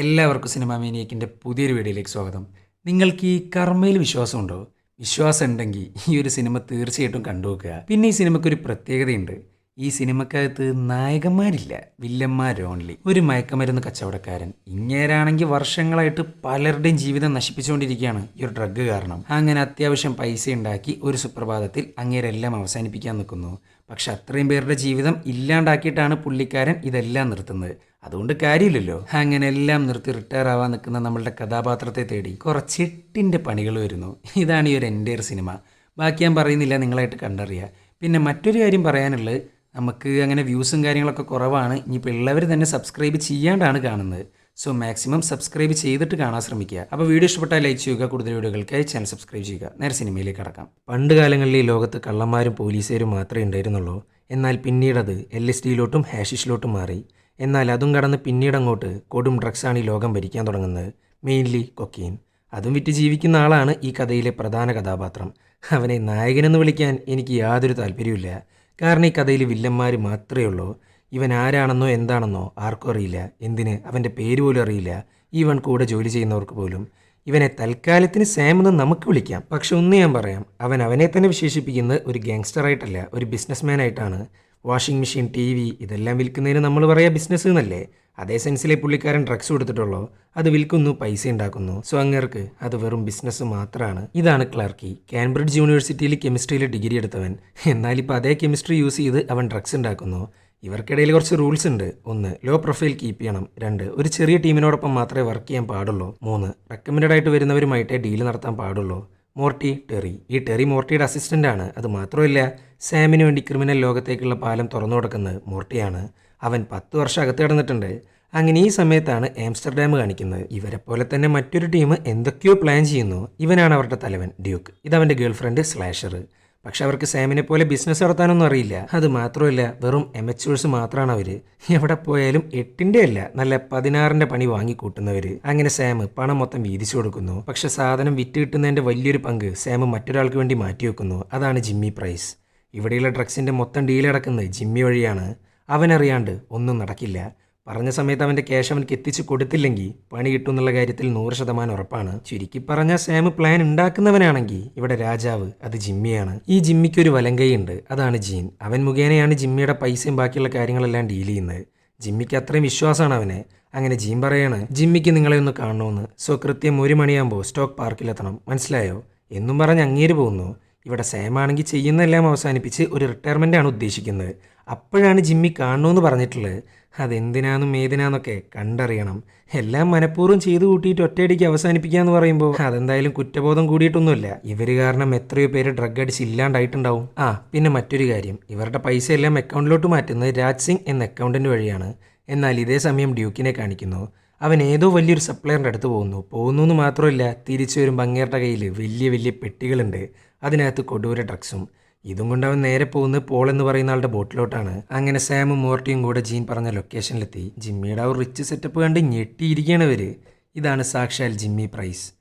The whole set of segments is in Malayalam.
എല്ലാവർക്കും സിനിമ മീനിയക്കിന്റെ പുതിയൊരു വീഡിയോയിലേക്ക് സ്വാഗതം. നിങ്ങൾക്ക് ഈ കർമ്മയിൽ വിശ്വാസമുണ്ടോ? വിശ്വാസം ഉണ്ടെങ്കിൽ ഈ ഒരു സിനിമ തീർച്ചയായിട്ടും കണ്ടു നോക്കുക പിന്നെ ഈ സിനിമയ്ക്ക് ഒരു പ്രത്യേകതയുണ്ട്. ഈ സിനിമക്കകത്ത് നായകന്മാരില്ല വില്ലന്മാർ ഓൺലി ഒരു മയക്കമരുന്ന് കച്ചവടക്കാരൻ. ഇങ്ങേരാണെങ്കിൽ വർഷങ്ങളായിട്ട് പലരുടെയും ജീവിതം നശിപ്പിച്ചുകൊണ്ടിരിക്കുകയാണ്. ഈ ഒരു ഡ്രഗ് കാരണം. അങ്ങനെ അത്യാവശ്യം പൈസ ഉണ്ടാക്കി ഒരു സുപ്രഭാതത്തിൽ അങ്ങേരെല്ലാം അവസാനിപ്പിക്കാൻ നിൽക്കുന്നു. പക്ഷെ അത്രയും പേരുടെ ജീവിതം ഇല്ലാണ്ടാക്കിയിട്ടാണ് പുള്ളിക്കാരൻ ഇതെല്ലാം നിർത്തുന്നത്. അതുകൊണ്ട് കാര്യമില്ലല്ലോ. അങ്ങനെ എല്ലാം നിർത്തി റിട്ടയർ ആവാൻ നിൽക്കുന്ന നമ്മളുടെ കഥാപാത്രത്തെ തേടി കുറച്ച് എട്ടിന്റെ പണികൾ വരുന്നു. ഇതാണ് ഈ ഒരു എന്റെ സിനിമ ബാക്കി ഞാൻ പറയുന്നില്ല നിങ്ങളായിട്ട് കണ്ടറിയുക പിന്നെ മറ്റൊരു കാര്യം പറയാനുള്ളത് നമുക്ക് അങ്ങനെ വ്യൂസും കാര്യങ്ങളൊക്കെ കുറവാണ്. ഇനിയിപ്പോൾ ഉള്ളവർ തന്നെ സബ്സ്ക്രൈബ് ചെയ്യാണ്ടാണ് കാണുന്നത്. സോ മാക്സിമം സബ്സ്ക്രൈബ് ചെയ്തിട്ട് കാണാൻ ശ്രമിക്കുക. അപ്പോൾ വീഡിയോ ഇഷ്ടപ്പെട്ടാൽ ലൈക്ക് ചെയ്യുക കൂടുതൽ വീഡിയോകൾക്കായി ചാനൽ സബ്സ്ക്രൈബ് ചെയ്യുക. നേരെ സിനിമയിലേക്ക് കടക്കാം. പണ്ട് കാലങ്ങളിൽ ഈ ലോകത്ത് കള്ളന്മാരും പോലീസുകാരും മാത്രമേ ഉണ്ടായിരുന്നുള്ളൂ. എന്നാൽ പിന്നീടത് എൽ എസ് ഡിയിലോട്ടും ഹാഷിഷിലോട്ടും മാറി. എന്നാൽ അതും കടന്ന് പിന്നീട് അങ്ങോട്ട് കൊടും ഡ്രഗ്സാണ് ഈ ലോകം ഭരിക്കാൻ തുടങ്ങുന്നത്. മെയിൻലി കൊക്കീൻ അതും വിറ്റ് ജീവിക്കുന്ന ആളാണ് ഈ കഥയിലെ പ്രധാന കഥാപാത്രം. അവനെ നായകനെന്ന് വിളിക്കാൻ എനിക്ക് യാതൊരു താല്പര്യമില്ല കാരണം ഈ കഥയിൽ വില്ലന്മാർ മാത്രമേ ഉള്ളൂ. ഇവൻ ആരാണെന്നോ എന്താണെന്നോ ആർക്കും അറിയില്ല. എന്തിന്? അവന്റെ പേര് പോലും അറിയില്ല. ഇവൻ കൂടെ ജോലി ചെയ്യുന്നവർക്ക് പോലും. ഇവനെ തൽക്കാലത്തിന് സാം എന്ന് നമുക്ക് വിളിക്കാം. പക്ഷെ ഒന്ന് ഞാൻ പറയാം. അവൻ അവനെ തന്നെ വിശേഷിപ്പിക്കുന്നത് ഒരു ഗാങ്സ്റ്ററായിട്ടല്ല ഒരു ബിസിനസ്മാൻ ആയിട്ടാണ് വാഷിംഗ് മെഷീൻ ടി വി ഇതെല്ലാം വിൽക്കുന്നതിന് നമ്മൾ പറയാ ബിസിനസ് എന്നല്ലേ അതേ സെൻസിലെ പുള്ളിക്കാരൻ ഡ്രഗ്സ് കൊടുത്തിട്ടുള്ളൂ. അത് വിൽക്കുന്നു പൈസ ഉണ്ടാക്കുന്നു. സോ അങ്ങേർക്ക് അത് വെറും ബിസിനസ് മാത്രമാണ് ഇതാണ് ക്ലർക്കി. കാംബ്രിഡ്ജ് യൂണിവേഴ്സിറ്റിയിൽ കെമിസ്ട്രിയിൽ ഡിഗ്രി എടുത്തവൻ. എന്നാൽ ഇപ്പോൾ അതേ കെമിസ്ട്രി യൂസ് ചെയ്ത് അവൻ ഡ്രഗ്സ് ഉണ്ടാക്കുന്നു. ഇവർക്കിടയിൽ കുറച്ച് റൂൾസ് ഉണ്ട്. ഒന്ന് ലോ പ്രൊഫൈൽ കീപ്പ് ചെയ്യണം. രണ്ട് ഒരു ചെറിയ ടീമിനോടൊപ്പം മാത്രമേ വർക്ക് ചെയ്യാൻ പാടുള്ളൂ. മൂന്ന് റെക്കമെൻഡ് ആയിട്ട് വരുന്നവരുമായിട്ടേ ഡീൽ നടത്താൻ പാടുള്ളൂ. മോർട്ടി ടെറി. ഈ ടെറി മോർട്ടിയുടെ അസിസ്റ്റന്റാണ് അത് മാത്രമല്ല സാമിന് വേണ്ടി ക്രിമിനൽ ലോകത്തേക്കുള്ള പാലം തുറന്നു കൊടുക്കുന്നത് മോർട്ടിയാണ്. അവൻ പത്ത് വർഷം അകത്ത് കിടന്നിട്ടുണ്ട്. അങ്ങനെ ഈ സമയത്താണ് ആംസ്റ്റർഡാം കാണിക്കുന്നത്. ഇവരെ പോലെ തന്നെ മറ്റൊരു ടീം എന്തൊക്കെയോ പ്ലാൻ ചെയ്യുന്നു. ഇവനാണ് അവരുടെ തലവൻ ഡ്യൂക്ക്. ഇതവന്റെ girlfriend slasher. പക്ഷെ അവർക്ക് സാമിനെ പോലെ ബിസിനസ് നടത്താനൊന്നും അറിയില്ല. അത് മാത്രമല്ല വെറും എമച്ചൂഴ്സ് മാത്രമാണ് അവർ. എവിടെ പോയാലും എട്ടിന്റെ അല്ല നല്ല പതിനാറിന്റെ പണി വാങ്ങിക്കൂട്ടുന്നവർ അങ്ങനെ സാം പണം മൊത്തം വീതിച്ചു കൊടുക്കുന്നു. പക്ഷെ സാധനം വിറ്റ് കിട്ടുന്നതിന്റെ വലിയൊരു പങ്ക് സാം മറ്റൊരാൾക്ക് വേണ്ടി മാറ്റിവെക്കുന്നു. അതാണ് ജിമ്മി പ്രൈസ്. ഇവിടെയുള്ള ഡ്രഗ്സിന്റെ മൊത്തം ഡീൽ നടക്കുന്നത് ജിമ്മി വഴിയാണ്. അവനറിയാണ്ട് ഒന്നും നടക്കില്ല. പറഞ്ഞ സമയത്ത് അവന്റെ ക്യാഷ് അവനക്ക് എത്തിച്ചു കൊടുത്തില്ലെങ്കിൽ പണി കിട്ടും എന്നുള്ള കാര്യത്തിൽ നൂറ് ശതമാനം ഉറപ്പാണ്. ചുരുക്കി പറഞ്ഞ സാം പ്ലാൻ ഉണ്ടാക്കുന്നവനാണെങ്കിൽ ഇവിടെ രാജാവ് അത് ജിമ്മിയാണ്. ഈ ജിമ്മിക്ക് ഒരു വലങ്കൈയുണ്ട്. അതാണ് ജീൻ. അവൻ മുഖേനയാണ് ജിമ്മിയുടെ പൈസയും ബാക്കിയുള്ള കാര്യങ്ങളെല്ലാം ഡീൽ ചെയ്യുന്നത്. ജിമ്മിക്ക് അത്രയും വിശ്വാസമാണ് അവനെ. അങ്ങനെ ജീൻ പറയാണ് ജിമ്മിക്ക് നിങ്ങളെ ഒന്ന് കാണണമെന്ന് സോ കൃത്യം ഒരു മണിയാകുമ്പോൾ സ്റ്റോക്ക് പാർക്കിലെത്തണം. മനസ്സിലായോ? എന്നും പറഞ്ഞ് അങ്ങേര് പോകുന്നു. ഇവിടെ സേമാണെങ്കിൽ ചെയ്യുന്നതെല്ലാം അവസാനിപ്പിച്ച് ഒരു റിട്ടയർമെന്റ് ആണ് ഉദ്ദേശിക്കുന്നത്. അപ്പോഴാണ് ജിമ്മി കാണണമെന്ന് പറഞ്ഞിട്ടുള്ളത്. അതെന്തിനാന്നും ഏതിനാന്നൊക്കെ കണ്ടറിയണം. എല്ലാം മനഃപൂർവം ചെയ്തു കൂട്ടിയിട്ട് ഒറ്റയടിക്ക് അവസാനിപ്പിക്കുക എന്ന് പറയുമ്പോൾ അതെന്തായാലും കുറ്റബോധം കൂടിയിട്ടൊന്നുമില്ല. ഇവർ കാരണം എത്രയോ പേര് ഡ്രഗ് അടിച്ച് ഇല്ലാണ്ടായിട്ടുണ്ടാവും. ആ പിന്നെ മറ്റൊരു കാര്യം. ഇവരുടെ പൈസ എല്ലാം അക്കൗണ്ടിലോട്ട് മാറ്റുന്നത് രാജ് സിംഗ് എന്ന അക്കൗണ്ടന്റ് വഴിയാണ്. എന്നാൽ ഇതേ സമയം ഡ്യൂക്കിനെ കാണിക്കുന്നു. അവൻ ഏതോ വലിയൊരു സപ്ലയറിന്റെ അടുത്ത് പോകുന്നു. പോകുന്നു എന്ന് മാത്രമല്ല തിരിച്ചു വരുമ്പോൾ അങ്ങേരുടെ കയ്യിൽ വലിയ വലിയ പെട്ടികളുണ്ട്. അതിനകത്ത് കൊടൂര ഡ്രഗ്സും ഇതും കൊണ്ട് അവൻ നേരെ പോകുന്നത് പോൾ എന്ന് പറയുന്ന ആളുടെ ബോട്ടിലോട്ടാണ്. അങ്ങനെ സാമും മോർട്ടിയും കൂടെ ജീൻ പറഞ്ഞ ലൊക്കേഷനിലെത്തി. ജിമ്മിയുടെ ആ റിച്ച് സെറ്റപ്പ് കണ്ട് ഞെട്ടിയിരിക്കുകയാണ് ഇവർ ഇതാണ് സാക്ഷാൽ ജിമ്മി പ്രൈസ്.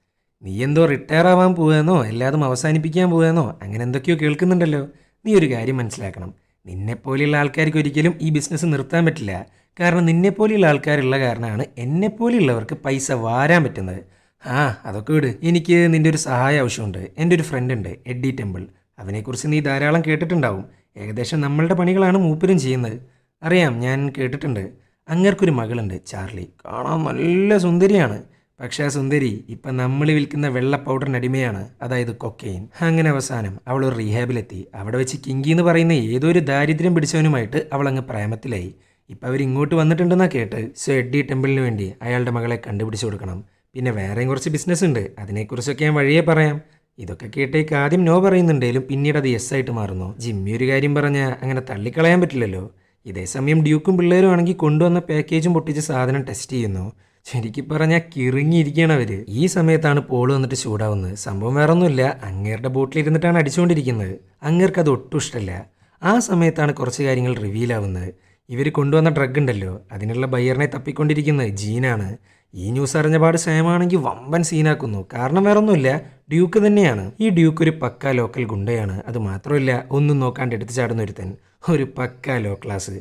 നീ എന്തോ റിട്ടയർ ആവാൻ പോവുകയെന്നോ? എല്ലാതും അവസാനിപ്പിക്കാൻ പോവുകയെന്നോ? അങ്ങനെ എന്തൊക്കെയോ കേൾക്കുന്നുണ്ടല്ലോ. നീ ഒരു കാര്യം മനസ്സിലാക്കണം. നിന്നെപ്പോലെയുള്ള ആൾക്കാർക്ക് ഒരിക്കലും ഈ ബിസിനസ് നിർത്താൻ പറ്റില്ല. കാരണം നിന്നെപ്പോലെയുള്ള ആൾക്കാരുള്ള കാരണമാണ് എന്നെപ്പോലെയുള്ളവർക്ക് പൈസ വാരാൻ പറ്റുന്നത്. ആ അതൊക്കെ വിട്. എനിക്ക് നിന്റെ ഒരു സഹായം ആവശ്യമുണ്ട്. എന്റെ ഒരു ഫ്രണ്ട് ഉണ്ട് എഡ്ഡി ടെമ്പിൾ. അവനെക്കുറിച്ച് നീ ധാരാളം കേട്ടിട്ടുണ്ടാവും. ഏകദേശം നമ്മളുടെ പണികളാണ് മൂപ്പരും ചെയ്യുന്നത്. അറിയാം ഞാൻ കേട്ടിട്ടുണ്ട്. അങ്ങേർക്കൊരു മകളുണ്ട് ചാർലി. കാണാൻ നല്ല സുന്ദരിയാണ്. പക്ഷേ ആ സുന്ദരി ഇപ്പം നമ്മൾ വിൽക്കുന്ന വെള്ള പൗഡറിനടിമയാണ് അതായത് കൊക്കെയിൻ. അങ്ങനെ അവസാനം അവൾ ഒരു റീഹാബിലെത്തി. അവിടെ വെച്ച് കിങ്കി എന്ന് പറയുന്ന ഏതൊരു ദാരിദ്ര്യം പിടിച്ചവനുമായിട്ട് അവൾ അങ്ങ് പ്രേമത്തിലായി. ഇപ്പം അവർ ഇങ്ങോട്ട് വന്നിട്ടുണ്ടെന്നാ കേട്ട് സോ എഡ്ഡി ടെമ്പിളിന് വേണ്ടി അയാളുടെ മകളെ കണ്ടുപിടിച്ചു കൊടുക്കണം. പിന്നെ വേറെയും കുറച്ച് ബിസിനസ് ഉണ്ട് അതിനെക്കുറിച്ചൊക്കെ ഞാൻ വഴിയേ പറയാം. ഇതൊക്കെ കേട്ടേക്ക് ആദ്യം നോ പറയുന്നുണ്ടെങ്കിലും പിന്നീട് അത് യെസ് ആയിട്ട് മാറുന്നു. ജിമ്മി ഒരു കാര്യം പറഞ്ഞാൽ അങ്ങനെ തള്ളിക്കളയാൻ പറ്റില്ലല്ലോ. ഇതേ സമയം ഡ്യൂക്കും പിള്ളേരും ആണെങ്കിൽ കൊണ്ടുവന്ന പാക്കേജും പൊട്ടിച്ച് സാധനം ടെസ്റ്റ് ചെയ്യുന്നു. ശരിക്കും പറഞ്ഞാൽ കിറുങ്ങിയിരിക്കുകയാണ് അവർ ഈ സമയത്താണ് പോൾ വന്നിട്ട് ചൂടാവുന്നത്. സംഭവം വേറെ ഒന്നുമില്ല അങ്ങേരുടെ ബോട്ടിൽ ഇരുന്നിട്ടാണ് അടിച്ചുകൊണ്ടിരിക്കുന്നത്. അങ്ങേർക്ക് അത് ഒട്ടും ഇഷ്ടമല്ല. ആ സമയത്താണ് കുറച്ച് കാര്യങ്ങൾ റിവീൽ ആവുന്നത്. ഇവർ കൊണ്ടുവന്ന ഡ്രഗ് ഉണ്ടല്ലോ. അതിനുള്ള ബയ്യറിനെ തപ്പിക്കൊണ്ടിരിക്കുന്നത് ജീനാണ്. ഈ ന്യൂസ് അറിഞ്ഞ അറിഞ്ഞപാട് സേമാണെങ്കിൽ വമ്പൻ സീനാക്കുന്നു കാരണം വേറൊന്നുമില്ല. ഡ്യൂക്ക് തന്നെയാണ്. ഈ ഡ്യൂക്ക് ഒരു പക്ക ലോക്കൽ ഗുണ്ടയാണ്. അത് മാത്രമല്ല ഒന്നും നോക്കാണ്ട് എടുത്തു ചാടുന്ന ഒരുത്തൻ. ഒരു പക്ക ലോ ക്ലാസ്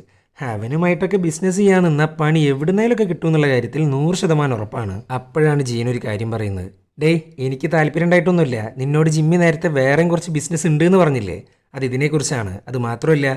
അവനുമായിട്ടൊക്കെ ബിസിനസ് ചെയ്യാൻ പണി എവിടുന്നേലൊക്കെ കിട്ടും എന്നുള്ള കാര്യത്തിൽ നൂറ് ശതമാനം ഉറപ്പാണ്. അപ്പോഴാണ് ജീൻ ഒരു കാര്യം പറയുന്നത്. ഡേ എനിക്ക് താല്പര്യം ഉണ്ടായിട്ടൊന്നുമില്ല. നിന്നോട് ജിമ്മി നേരത്തെ വേറെയും കുറച്ച് ബിസിനസ് ഉണ്ട് എന്ന് പറഞ്ഞില്ലേ? അത് ഇതിനെക്കുറിച്ചാണ്. അത് മാത്രമല്ല